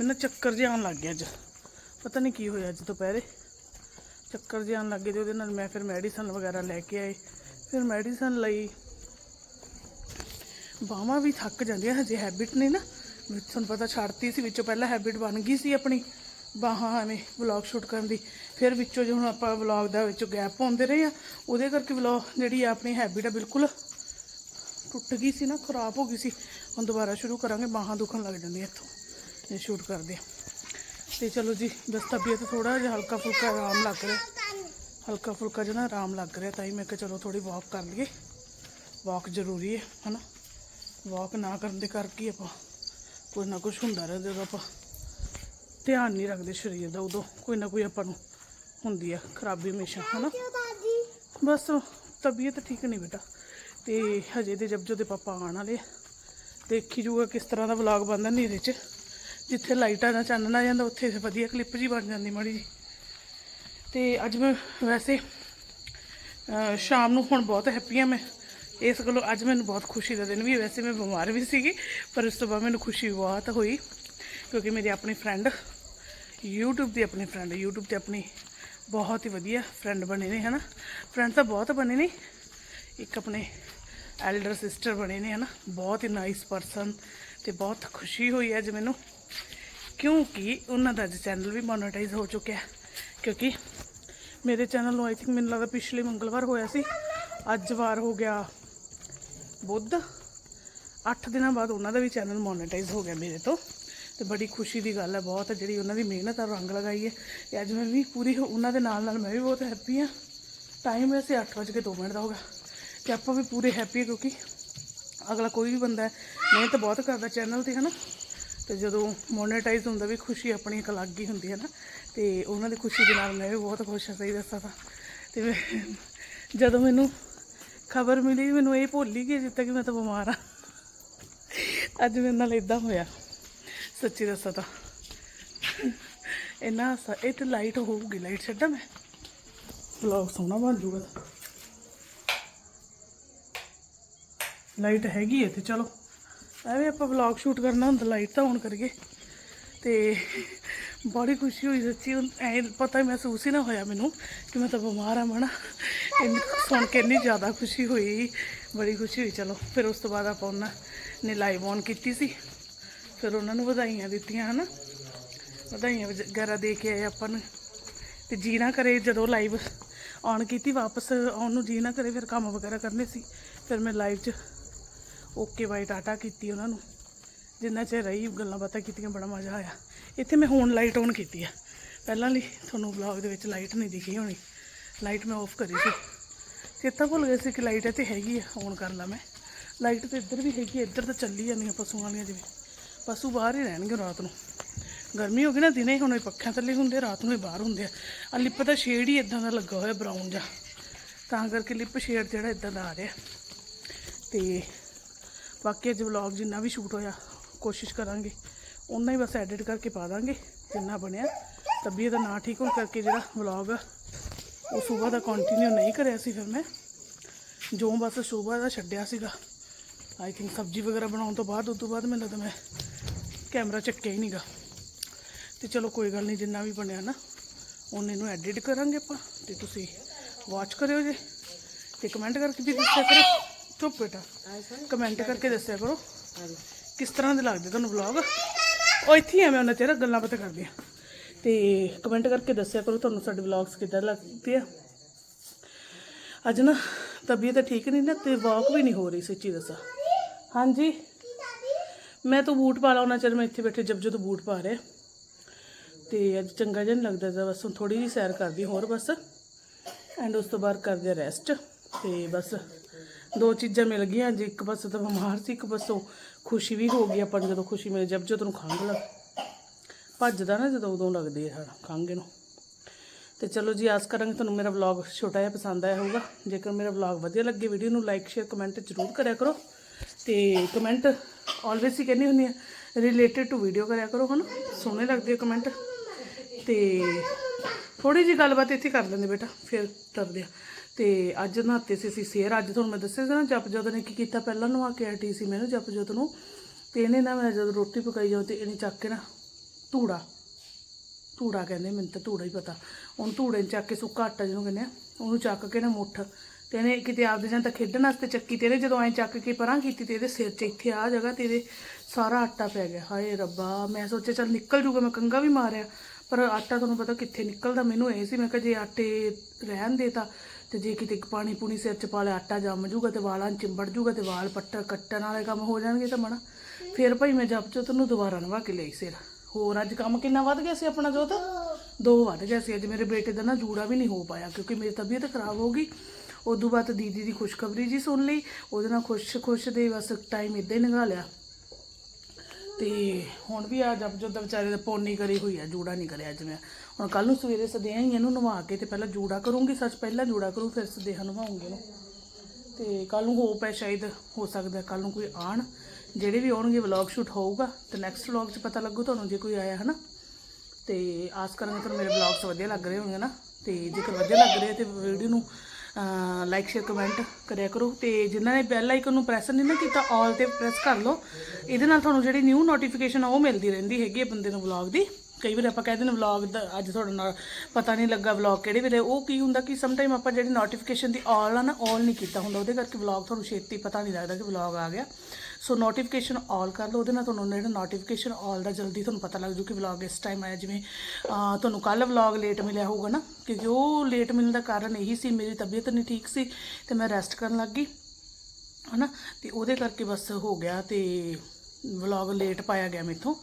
ਮੈਨੂੰ ਚੱਕਰ ਜਿਹਾ ਆਉਣ ਲੱਗ ਗਿਆ ਅੱਜ। ਪਤਾ ਨਹੀਂ ਕੀ ਹੋਇਆ ਅੱਜ ਦੁਪਹਿਰੇ। ਚੱਕਰ ਜਿਹਾ ਆਉਣ ਲੱਗ ਗਏ ਤੇ ਉਹਦੇ ਨਾਲ ਮੈਂ ਫਿਰ ਮੈਡੀਸਨ ਵਗੈਰਾ ਲੈ ਕੇ ਆਏ। ਫਿਰ ਮੈਡੀਸਨ ਲਈ ਬਾਹਾਂ ਵੀ ਥੱਕ ਜਾਂਦੀਆਂ, ਹਜੇ ਹੈਬਿਟ ਨਹੀਂ ਨਾ। ਤੁਹਾਨੂੰ ਪਤਾ ਛੱਡਤੀ ਸੀ, ਵਿੱਚੋਂ ਪਹਿਲਾਂ ਹੈਬਿਟ ਬਣ ਗਈ ਸੀ ਆਪਣੀ ਬਾਹਾਂ ਐਵੇਂ ਵਲੌਗ ਸ਼ੂਟ ਕਰਨ ਦੀ। ਫਿਰ ਵਿੱਚੋਂ ਜੇ ਹੁਣ ਆਪਾਂ ਵਲੌਗ ਦਾ ਵਿੱਚੋਂ ਗੈਪ ਪਾਉਂਦੇ ਰਹੇ ਆ ਉਹਦੇ ਕਰਕੇ ਵਲੌਗ ਜਿਹੜੀ ਆ ਆਪਣੀ ਹੈਬਿਟ ਆ ਬਿਲਕੁਲ ਟੁੱਟ ਗਈ ਸੀ ਨਾ, ਖਰਾਬ ਹੋ ਗਈ ਸੀ। ਹੁਣ ਦੁਬਾਰਾ ਸ਼ੁਰੂ ਕਰਾਂਗੇ, ਬਾਹਾਂ ਦੁਖਣ ਲੱਗ ਜਾਂਦੀਆਂ ਇੱਥੋਂ। ਜੀ ਸ਼ੂਟ ਕਰਦੇ ਆ ਤੇ ਚਲੋ ਜੀ ਬਸ ਤਬੀਅਤ ਥੋੜਾ ਜਿਹਾ ਹਲਕਾ ਫੁਲਕਾ ਆਰਾਮ ਲੱਗ ਰਿਹਾ। ਹਲਕਾ ਫੁਲਕਾ ਜਿਹਾ ਨਾ ਆਰਾਮ ਲੱਗ ਰਿਹਾ ਤਾਂ ਹੀ ਮੈਂ ਕਿਹਾ ਚਲੋ ਥੋੜੀ ਵਾਕ ਕਰ ਲਈਏ। ਵਾਕ ਜ਼ਰੂਰੀ ਹੈ ਹਨਾ? ਵਾਕ ਨਾ ਕਰਨ ਦੇ ਕਰਕੇ ਆਪਾਂ ਕੁਝ ਨਾ ਕੁਝ ਹੁੰਦਾ ਰਹਿੰਦਾ ਜਦੋਂ ਆਪਾਂ। ਧਿਆਨ ਨਹੀਂ ਰੱਖਦੇ ਸਰੀਰ ਦਾ ਉਦੋਂ ਕੋਈ ਨਾ ਕੋਈ ਆਪਾਂ ਨੂੰ ਹੁੰਦੀ ਆ ਖਰਾਬੀ ਹਮੇਸ਼ਾ ਹਨਾ? ਬਸ ਤਬੀਅਤ ਠੀਕ ਨਹੀਂ ਬੇਟਾ। ਤੇ ਹਜੇ ਦੇ ਜਬ ਜੋ ਦੇ ਪਾਪਾ ਆਣ ਵਾਲੇ ਦੇਖੀ ਜੂਗਾ ਕਿਸ ਤਰ੍ਹਾਂ ਦਾ ਵਲੌਗ ਬਣਦਾ ਨੇਰੇ 'ਚ। ਜਿੱਥੇ ਲਾਈਟਾਂ ਦਾ ਚਾਨਣ ਆ ਜਾਂਦਾ, ਉੱਥੇ ਵਧੀਆ ਕਲਿੱਪ ਜੀ ਬਣ ਜਾਂਦੀ ਮਾੜੀ ਜੀ ਤੇ ਅੱਜ ਮੈਂ ਵੈਸੇ ਸ਼ਾਮ ਨੂੰ ਹੁਣ ਬਹੁਤ ਹੈਪੀ ਆ ਮੈਂ। ਇਸ ਗੱਲੋਂ ਅੱਜ ਮੈਨੂੰ ਬਹੁਤ ਖੁਸ਼ੀ ਦਾ ਦਿਨ ਵੀ, ਵੈਸੇ ਮੈਂ ਬਿਮਾਰ ਵੀ ਸੀਗੀ, ਪਰ ਉਸ ਤੋਂ ਬਾਅਦ ਮੈਨੂੰ ਖੁਸ਼ੀ ਬਹੁਤ ਹੋਈ, ਕਿਉਂਕਿ ਮੇਰੀ ਆਪਣੀ ਫਰੈਂਡ YouTube ਦੀ ਆਪਣੀ ਫਰੈਂਡ YouTube ਤੇ ਆਪਣੀ ਬਹੁਤ ਹੀ ਵਧੀਆ ਫਰੈਂਡ ਬਣੇ ਨੇ, ਹਨਾ? ਫਰੈਂਡ ਤਾਂ ਬਹੁਤ ਬਣੇ ਨੇ, ਇੱਕ ਆਪਣੇ ਐਲਡਰ ਸਿਸਟਰ ਬਣੇ ਨੇ, ਹਨਾ? ਬਹੁਤ ਹੀ ਨਾਈਸ ਪਰਸਨ ਤੇ ਬਹੁਤ ਖੁਸ਼ੀ ਹੋਈ ਅੱਜ ਮੈਨੂੰ। ਕਿਉਂਕਿ ਉਹਨਾਂ ਦਾ ਅੱਜ ਚੈਨਲ ਵੀ ਮੋਨੇਟਾਈਜ਼ ਹੋ ਚੁੱਕਿਆ ਕਿਉਂਕਿ ਮੇਰੇ ਚੈਨਲ ਨੂੰ ਆਈ ਥਿੰਕ ਮੈਨੂੰ ਲੱਗਦਾ ਪਿਛਲੇ ਮੰਗਲਵਾਰ ਹੋਇਆ ਸੀ, ਅੱਜ ਵਾਰ ਹੋ ਗਿਆ ਬੁੱਧ 8 ਦਿਨਾਂ ਬਾਅਦ ਉਹਨਾਂ ਦਾ ਵੀ ਚੈਨਲ ਮੋਨੇਟਾਈਜ਼ ਹੋ ਗਿਆ ਮੇਰੇ ਤੋਂ, ਤੇ ਬੜੀ ਖੁਸ਼ੀ ਦੀ ਗੱਲ ਹੈ, ਬਹੁਤ ਜਿਹੜੀ ਉਹਨਾਂ ਦੀ ਮਿਹਨਤ ਆ, ਰੰਗ ਲਗਾਈ ਹੈ, ਤੇ ਅੱਜ ਮੈਂ ਵੀ ਪੂਰੀ ਉਹਨਾਂ ਦੇ ਨਾਲ ਨਾਲ ਮੈਂ ਵੀ ਬਹੁਤ ਹੈਪੀ ਹਾਂ। ਟਾਈਮ ਵੈਸੇ 8:02 ਮਿੰਟ ਦਾ ਹੋ ਗਿਆ, ਤੇ ਆਪਾਂ ਵੀ ਪੂਰੇ ਹੈਪੀ ਕਿਉਂਕਿ ਅਗਲਾ ਕੋਈ ਵੀ ਬੰਦਾ ਮਿਹਨਤ ਬਹੁਤ ਕਰਦਾ ਚੈਨਲ ਤੇ, ਹਨਾ? ਤੇ ਜਦੋਂ ਮੋਨੇਟਾਈਜ਼ ਹੁੰਦਾ ਵੀ ਖੁਸ਼ੀ ਆਪਣੀ ਇੱਕ ਅਲੱਗ ਹੀ ਹੁੰਦੀ ਹੈ ਨਾ, ਤੇ ਉਹਨਾਂ ਦੀ ਖੁਸ਼ੀ ਦੇ ਨਾਲ ਮੈਂ ਵੀ ਬਹੁਤ ਖੁਸ਼ ਹਾਂ, ਸਹੀ ਦੱਸਾਂ ਤਾਂ। ਤੇ ਮੈਂ- ਜਦੋਂ ਮੈਨੂੰ ਖਬਰ ਮਿਲੀ, ਮੈਨੂੰ ਇਹ ਭੁੱਲ ਹੀ ਗਈ ਜਿੱਦਾਂ ਕਿ ਮੈਂ ਤਾਂ ਬਿਮਾਰ ਆ ਅੱਜ ਮੇਰੇ ਨਾਲ ਇਦਾਂ ਹੋਇਆ, ਸੱਚੀ ਦੱਸਾਂ ਤਾਂ। ਇੰਨਾ ਹਾਸਾ ਇਹ ਤੇ ਲਾਈਟ ਹੋਊਗੀ ਲਾਈਟ ਛੱਡਾਂ ਮੈਂ? ਵਲੌਗ ਸੋਹਣਾ ਬਣ ਜੂਗਾ ਲਾਈਟ ਹੈਗੀ ਹੈ ਤੇ ਚਲੋ। ਐਵੇਂ ਆਪਾਂ ਵਲੌਗ ਸ਼ੂਟ ਕਰਨਾ ਹੁੰਦਾ ਲਾਈਟ ਤਾਂ ਔਨ ਕਰੀਏ। ਤੇ ਬੜੀ ਖੁਸ਼ੀ ਹੋਈ ਸੱਚੀ ਐ ਪਤਾ ਮਹਿਸੂਸ ਹੀ ਨਾ ਹੋਇਆ ਮੈਨੂੰ ਕਿ ਮੈਂ ਤਾਂ ਬਿਮਾਰ ਆ ਮਣਾ ਇੰਨੀ ਸੁਣ ਕੇ ਇੰਨੀ ਜ਼ਿਆਦਾ ਖੁਸ਼ੀ ਹੋਈ, ਬੜੀ ਖੁਸ਼ੀ ਹੋਈ। ਚਲੋ, ਫਿਰ ਉਸ ਤੋਂ ਬਾਅਦ ਆਪਾਂ ਉਹਨਾਂ ਨੇ ਲਾਈਵ ਔਨ ਕੀਤੀ ਸੀ। ਫਿਰ ਉਹਨਾਂ ਨੂੰ ਵਧਾਈਆਂ ਦਿੱਤੀਆਂ, ਹਨਾ? ਵਧਾਈਆਂ ਵਗੈਰਾ ਦੇ ਕੇ ਆਏ ਆਪਾਂ ਨੂੰ। ਤੇ ਜੀ ਨਾ ਕਰੇ ਜਦੋਂ ਲਾਈਵ ਔਨ ਕੀਤੀ, ਵਾਪਸ ਆਉਣ ਨੂੰ ਜੀ ਨਾ ਕਰੇ, ਫਿਰ ਕੰਮ ਵਗੈਰਾ ਕਰਨੇ ਸੀ। ਫਿਰ ਮੈਂ ਲਾਈਵ 'ਚ ਓਕੇ ਬਾਈ ਟਾਟਾ ਕੀਤੀ ਉਹਨਾਂ ਨੂੰ। ਜਿੰਨਾ ਚਿਰ ਰਹੀ ਗੱਲਾਂ ਬਾਤਾਂ ਕੀਤੀਆਂ ਬੜਾ ਮਜ਼ਾ ਆਇਆ। ਇੱਥੇ ਮੈਂ ਹੁਣ ਲਾਈਟ ਔਨ ਕੀਤੀ ਆ। ਪਹਿਲਾਂ ਲਈ ਤੁਹਾਨੂੰ ਵਲੌਗ ਦੇ ਵਿੱਚ ਲਾਈਟ ਨਹੀਂ ਦਿਖੀ ਹੋਣੀ। ਲਾਈਟ ਮੈਂ ਆਫ ਕਰੀ ਸੀ। ਚੇਤਾ ਭੁੱਲ ਗਏ ਸੀ ਕਿ ਲਾਈਟ ਇੱਥੇ ਹੈਗੀ ਆ। ਔਨ ਕਰ ਲਾ ਮੈਂ। ਲਾਈਟ ਤੇ ਇੱਧਰ ਵੀ ਹੈਗੀ ਆ, ਇੱਧਰ ਤਾਂ ਚੱਲੀ ਜਾਂਦੀਆਂ ਪਸ਼ੂਆਂ ਵਾਲੀਆਂ ਜਿਵੇਂ। ਪਸ਼ੂ ਬਾਹਰ ਹੀ ਰਹਿਣਗੇ ਰਾਤ ਨੂੰ। ਗਰਮੀ ਹੋ ਗਈ ਨਾ ਦਿਨੇ ਹੁਣ ਇਹ ਪੱਖਿਆਂ ਥੱਲੇ ਹੁੰਦੇ ਰਾਤ ਨੂੰ ਇਹ ਬਾਹਰ ਹੁੰਦੇ ਆ। ਆ ਲਿਪ ਦਾ ਸ਼ੇਡ ਹੀ ਇਦਾਂ ਦਾ ਲੱਗਾ ਹੋਇਆ ਬਰਾਊਨ ਜਿਹਾ। ਤਾਂ ਕਰਕੇ ਲਿਪ ਸ਼ੇਡ ਜਿਹੜਾ ਇਦਾਂ ਦਾ ਆ ਰਿਹਾ। ਤੇ ਬਾਕੀ ਅੱਜ ਵਲੌਗ ਜਿੰਨਾ ਵੀ ਸ਼ੂਟ ਹੋਇਆ, ਕੋਸ਼ਿਸ਼ ਕਰਾਂਗੇ। ਉਨਾ ਹੀ ਬਸ ਐਡਿਟ ਕਰਕੇ ਪਾ ਦਾਂਗੇ, ਜਿੰਨਾ ਬਣਿਆ। ਤਬੀਅਤ ਦਾ ਨਾ ਠੀਕ ਹੋਣ ਕਰਕੇ ਜਿਹੜਾ ਵਲੌਗ ਉਹ ਸਵੇਰ ਦਾ ਕੰਟੀਨਿਊ ਨਹੀਂ ਕਰਿਆ ਸੀ ਫਿਰ ਮੈਂ। ਜੋ ਬਸ ਸਵੇਰ ਦਾ ਛੱਡਿਆ ਸੀਗਾ। ਆਈ ਥਿੰਕ ਸਬਜ਼ੀ ਵਗੈਰਾ ਬਣਾਉਣ ਤੋਂ ਬਾਅਦ ਉਸ ਤੋਂ ਬਾਅਦ ਮੈਨੂੰ ਲੱਗਦਾ ਮੈਂ ਕੈਮਰਾ ਚੱਕਿਆ ਹੀ ਨਹੀਂਗਾ ਤੇ ਚਲੋ ਕੋਈ ਗੱਲ ਨਹੀਂ ਜਿੰਨਾ ਵੀ ਬਣਿਆ ਨਾ ਉਹਨੇ ਨੂੰ ਐਡਿਟ ਕਰਾਂਗੇ ਆਪਾਂ। ਤੇ ਤੁਸੀਂ ਵਾਚ ਕਰਿਓ ਜੇ। ਤੇ ਕਮੈਂਟ ਕਰਕੇ ਵੀ ਦੱਸਿਆ ਕਰੋ। ਚੁੱਪ ਬੇਟਾ। ਕਮੈਂਟ ਕਰਕੇ ਦੱਸਿਆ ਕਰੋ। ਕਿਸ ਤਰ੍ਹਾਂ ਦੇ ਲੱਗਦੇ ਤੁਹਾਨੂੰ ਵਲੌਗ ਉਹ ਇੱਥੇ ਹੀ ਆ, ਮੈਂ ਉਹਨਾਂ ਚਿਰ ਗੱਲਾਂ ਬਾਤਾਂ ਕਰਦੀ ਆ ਤੇ ਕਮੈਂਟ ਕਰਕੇ ਦੱਸਿਆ ਕਰੋ ਤੁਹਾਨੂੰ ਸਾਡੇ ਵਲੌਗਸ ਕਿੱਦਾਂ ਲੱਗਦੇ ਆ। ਅੱਜ ਨਾ ਤਬੀਅਤ ਠੀਕ ਨਹੀਂ ਨਾ ਤੇ ਵਾਕ ਵੀ ਨਹੀਂ ਹੋ ਰਹੀ ਸੱਚੀ ਦੱਸਾਂ। ਹਾਂਜੀ। ਮੈਂ ਤਾਂ ਬੂਟ ਪਾ ਲਾ, ਉਹਨਾਂ ਚਿਰ ਮੈਂ ਇੱਥੇ ਬੈਠੇ ਜਬ ਜਦੋਂ ਬੂਟ ਪਾ ਰਿਹਾ। ਤੇ ਅੱਜ ਚੰਗਾ ਜਿਹਾ ਨਹੀਂ ਲੱਗਦਾ ਤਾਂ ਬਸ ਹੁਣ ਥੋੜੀ ਜਿਹੀ ਸੈਰ ਕਰਦੀ ਹੋਰ ਬਸ। ਐਂਡ ਉਸ ਤੋਂ ਬਾਅਦ ਕਰਦੇ ਰੈਸਟ ਤੇ ਬਸ। ਦੋ ਚੀਜ਼ਾਂ ਮਿਲ ਗਈਆਂ, ਜੀ ਇੱਕ ਪਾਸੇ ਤਾਂ ਬਿਮਾਰ ਸੀ, ਇੱਕ ਪਾਸੋਂ ਖੁਸ਼ੀ ਵੀ ਹੋ ਗਈ ਆਪਾਂ ਨੂੰ ਜਦੋਂ ਖੁਸ਼ੀ ਮਿਲ ਜਬ ਜਦੋਂ ਨੂੰ ਖੰਘ ਲੱਗ ਭੱਜਦਾ ਨਾ ਜਦੋਂ ਉਦੋਂ ਲੱਗਦੀ ਹੈ ਖੰਘ ਨੂੰ ਤੇ ਚਲੋ ਜੀ, ਆਸ ਕਰਾਂਗੇ ਤੁਹਾਨੂੰ ਮੇਰਾ ਵਲੌਗ ਛੋਟਾ ਜਿਹਾ ਪਸੰਦ ਆਇਆ ਹੋਊਗਾ। ਜੇਕਰ ਮੇਰਾ ਵਲੌਗ ਵਧੀਆ ਲੱਗੇ ਵੀਡੀਓ ਨੂੰ ਲਾਈਕ ਸ਼ੇਅਰ ਕਮੈਂਟ ਜ਼ਰੂਰ ਕਰਿਆ ਕਰੋ। ਤੇ ਕਮੈਂਟ ਆਲਵੇਸ ਹੀ ਕਹਿੰਦੀ ਹੁੰਦੀ ਆ ਰਿਲੇਟਡ ਟੂ ਵੀਡੀਓ ਕਰਿਆ ਕਰੋ, ਹਨ? ਸੋਹਣੇ ਲੱਗਦੇ ਆ ਕਮੈਂਟ ਤੇ ਥੋੜੀ ਜੀ ਗੱਲਬਾਤ ਇੱਥੇ ਕਰ ਲੈਂਦੇ ਬੇਟਾ, ਫਿਰ ਕਰਦੇ ਆ। ਤੇ ਅੱਜ ਨਹਾਤੇ ਸੀ ਅਸੀਂ ਸੇਰ ਅੱਜ ਤੁਹਾਨੂੰ ਮੈਂ ਦੱਸਿਆ ਸੀ ਨਾ, ਜਪਜੋਤ ਨੇ ਕੀ ਕੀਤਾ, ਪਹਿਲਾਂ ਨਹਾ ਕੇ ਹਟੀ ਸੀ ਮੈਨੂੰ, ਜਪਜੋਤ ਨੂੰ, ਤੇ ਇਹਨੇ ਨਾ ਮੈਂ ਜਦੋਂ ਰੋਟੀ ਪਕਾਈ ਜਾਉ ਤੇ ਇਹਨੇ ਚੱਕ ਕੇ ਨਾ ਧੂੜਾ ਧੂੜਾ ਕਹਿੰਦੇ, ਮੈਨੂੰ ਤਾਂ ਧੂੜਾ ਹੀ ਪਤਾ, ਉਹਨੂੰ ਧੂੜੇ ਨੂੰ ਚੱਕ ਕੇ ਸੁੱਕਾ ਆਟਾ ਜਿਹਨੂੰ ਕਹਿੰਦੇ ਆ, ਉਹਨੂੰ ਚੱਕ ਕੇ ਨਾ ਮੁੱਠ, ਤੇ ਇਹਨੇ ਕਿਤੇ ਆਪਦੇ ਜਾਂ ਤਾਂ ਖੇਡਣ ਵਾਸਤੇ ਚੱਕੀ ਤੇ ਇਹਨੇ ਜਦੋਂ ਐਂ ਚੱਕ ਕੇ ਪਰਾਂ ਕੀਤੀ ਤੇ ਇਹਦੇ ਸਿਰ 'ਚ ਇੱਥੇ ਆ ਜਗ੍ਹਾ ਤੇ ਇਹਦੇ ਸਾਰਾ ਆਟਾ ਪੈ ਗਿਆ। ਹਾਏ ਰੱਬਾ, ਮੈਂ ਸੋਚਿਆ ਚੱਲ ਨਿਕਲ ਜੂਗਾ, ਮੈਂ ਕੰਗਾ ਵੀ ਮਾਰਿਆ, ਪਰ ਆਟਾ ਤੁਹਾਨੂੰ ਪਤਾ ਕਿੱਥੇ ਨਿਕਲਦਾ, ਮੈਨੂੰ ਇਹ ਸੀ, ਮੈਂ ਕਿਹਾ ਜੇ ਆਟੇ ਰਹਿਣ ਦੇ ਤਾਂ ਤੇ ਜੇ ਕਿਤੇ ਪਾਣੀ ਪੂਣੀ ਸਿਰ 'ਚ ਪਾ ਲਿਆ, ਆਟਾ ਜੰਮ ਜੂਗਾ ਤੇ ਵਾਲਾਂ ਚਿੰਬੜ ਜੂਗਾ ਤੇ ਵਾਲ ਪੱਟਰ ਕੱਟਣ ਵਾਲੇ ਕੰਮ ਹੋ ਜਾਣਗੇ ਤਾਂ ਮਣਾ ਫਿਰ ਭਾਈ ਮੈਂ ਜਪ ਚੋ ਤੈਨੂੰ ਦੁਬਾਰਾ ਨਵਾ ਕੇ ਲਈ ਸਿਰ। ਹੋਰ ਅੱਜ ਕੰਮ ਕਿੰਨਾ ਵੱਧ ਗਿਆ ਸੀ ਆਪਣਾ ਜੋਤ? ਦੋ ਵੱਧ ਗਿਆ ਸੀ। ਅੱਜ ਮੇਰੇ ਬੇਟੇ ਦਾ ਨਾ ਜੂੜਾ ਵੀ ਨਹੀਂ ਹੋ ਪਾਇਆ ਕਿਉਂਕਿ ਮੇਰੀ ਤਬੀਅਤ ਖਰਾਬ ਹੋ ਗਈ। ਉਦੋਂ ਬਾਅਦ ਦੀਦੀ ਦੀ ਖੁਸ਼ਖਬਰੀ ਜੀ ਸੁਣ ਲਈ। ਉਹਦੇ ਨਾਲ ਖੁਸ਼-ਖੁਸ਼ ਦੇ ਬਸ ਟਾਈਮ ਇਦਾਂ ਹੀ ਲੰਘਾ ਲਿਆ। ਤੇ ਹੁਣ ਵੀ ਆ ਜਬ ਜਦ ਵਿਚਾਰੇ ਦਾ ਪੋਨੀ ਕਰੀ ਹੋਈ ਆ, ਜੂੜਾ ਨਹੀਂ ਕਰਿਆ ਅੱਜ ਮੈਂ। ਹੁਣ ਕੱਲ ਨੂੰ ਸਵੇਰੇ ਸਦਿਆਂ ਹੀ ਇਹਨੂੰ ਨਵਾ ਕੇ ਤੇ ਪਹਿਲਾਂ ਜੂੜਾ ਕਰੂੰਗੀ, ਸੱਚ ਪਹਿਲਾਂ ਜੂੜਾ ਕਰੂੰ, ਫਿਰ ਸਦੇਹਾ ਨਵਾਉਂਗੀ ਇਹਨੂੰ। ਤੇ ਕੱਲ ਨੂੰ ਹੋਪ ਹੈ ਸ਼ਾਇਦ ਹੋ ਸਕਦਾ ਕੱਲ ਨੂੰ ਕੋਈ ਆਣ ਜਿਹੜੇ ਵੀ ਆਉਣਗੇ ਵਲੌਗ ਸ਼ੂਟ ਹੋਊਗਾ ਤੇ ਨੈਕਸਟ ਵਲੌਗ 'ਚ ਪਤਾ ਲੱਗੂ ਤੁਹਾਨੂੰ ਜੇ ਕੋਈ ਆਇਆ, ਹਨਾ? ਤੇ ਆਸ ਕਰਾਂਗੇ ਤੁਹਾਨੂੰ ਮੇਰੇ ਵਲੌਗਸ ਵਧੀਆ ਲੱਗ ਰਹੇ ਹੋਣਗੇ ਨਾ ਤੇ ਜੇਕਰ ਵਧੀਆ ਲੱਗ ਰਿਹਾ ਤੇ ਵੀਡੀਓ ਨੂੰ ਲਾਈਕ ਸ਼ੇਅਰ ਕਮੈਂਟ ਕਰਿਆ ਕਰੋ। ਤੇ ਜਿਨ੍ਹਾਂ ਨੇ ਬੈਲ ਆਈਕਨ ਨੂੰ ਪ੍ਰੈਸ ਨਹੀਂ ਨਾ ਕੀਤਾ ਆਲ ਤੇ ਪ੍ਰੈਸ ਕਰ ਲਓ। ਇਹਦੇ ਨਾਲ ਤੁਹਾਨੂੰ ਜਿਹੜੀ ਨਿਊ ਨੋਟੀਫਿਕੇਸ਼ਨ ਆ, ਉਹ ਮਿਲਦੀ ਰਹਿੰਦੀ ਹੈਗੀ ਹੈ ਬੰਦੇ ਨੂੰ ਵਲੌਗ ਦੀ। ਕਈ ਵਾਰ ਆਪਾਂ ਕਹਿੰਦੇ ਨੇ ਵਲੌਗ ਦਾ, ਅੱਜ ਤੁਹਾਡੇ ਨਾਲ ਪਤਾ ਨਹੀਂ ਲੱਗਾ ਵਲੌਗ ਕਿਹੜੇ ਵੇਲੇ, ਉਹ ਕੀ ਹੁੰਦਾ ਕਿ ਸਮ ਟਾਈਮ ਆਪਾਂ ਜਿਹੜੀ ਨੋਟੀਫਿਕੇਸ਼ਨ ਦੀ ਆਲ ਆ ਨਾ ਆਲ ਨਹੀਂ ਕੀਤਾ ਹੁੰਦਾ, ਉਹਦੇ ਕਰਕੇ ਵਲੌਗ ਤੁਹਾਨੂੰ ਛੇਤੀ ਪਤਾ ਨਹੀਂ ਲੱਗਦਾ ਕਿ ਵਲੌਗ ਆ ਗਿਆ। ਸੋ ਨੋਟੀਫਿਕੇਸ਼ਨ ਆਲ ਕਰ ਲਓ, ਉਹਦੇ ਨਾਲ ਤੁਹਾਨੂੰ ਜਿਹੜਾ ਨੋਟੀਫਿਕੇਸ਼ਨ ਆਲ ਦਾ ਜਲਦੀ ਤੁਹਾਨੂੰ ਪਤਾ ਲੱਗ ਜੂ ਕਿ ਵਲੌਗ ਇਸ ਟਾਈਮ ਆਇਆ, ਜਿਵੇਂ ਤੁਹਾਨੂੰ ਕੱਲ ਵਲੌਗ ਲੇਟ ਮਿਲਿਆ ਹੋਊਗਾ ਨਾ, ਕਿਉਂਕਿ ਉਹ ਲੇਟ ਮਿਲਣ ਦਾ ਕਾਰਨ ਇਹੀ ਸੀ, ਮੇਰੀ ਤਬੀਅਤ ਨਹੀਂ ਠੀਕ ਸੀ, ਤੇ ਮੈਂ ਰੈਸਟ ਕਰਨ ਲੱਗ ਗਈ, ਹਨਾ? ਤੇ ਉਹਦੇ ਕਰਕੇ ਬਸ ਹੋ ਗਿਆ, ਤੇ ਵਲੌਗ ਲੇਟ ਪਾਇਆ ਗਿਆ ਮੇਥੋਂ।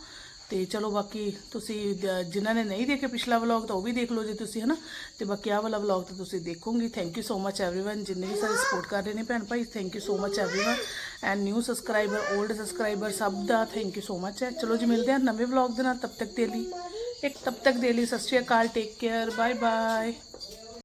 ਤੇ ਚਲੋ ਬਾਕੀ ਤੁਸੀਂ ਜਿਨ੍ਹਾਂ ਨੇ ਨਹੀਂ ਦੇਖਿਆ ਪਿਛਲਾ ਵਲੌਗ ਤਾਂ ਉਹ ਵੀ ਦੇਖ ਲਓ ਜੇ ਤੁਸੀਂ, ਹਨਾ? ਤੇ ਬਾਕੀ ਆਹ ਵਾਲਾ ਵਲੌਗ ਤਾਂ ਤੁਸੀਂ ਦੇਖੋਗੇ। Thank you so much everyone ਜਿੰਨੇ ਵੀ ਸਾਰੇ ਸਪੋਰਟ ਕਰ ਰਹੇ ਨੇ ਭੈਣ ਭਾਈ thank you so much everyone and new subscriber old subscriber ਸਭ ਦਾ ਥੈਂਕ ਯੂ ਸੋ ਮਚ ਹੈ। ਚਲੋ ਜੀ, ਮਿਲਦੇ ਹਾਂ ਨਵੇਂ ਵਲੌਗ ਦੇ ਨਾਲ। ਤਬ ਤੱਕ ਦੇ ਲਈ, ਇੱਕ ਤਬ ਤੱਕ ਦੇ ਲਈ ਸਤਿ ਸ਼੍ਰੀ ਅਕਾਲ ਟੇਕ ਕੇਅਰ ਬਾਏ ਬਾਏ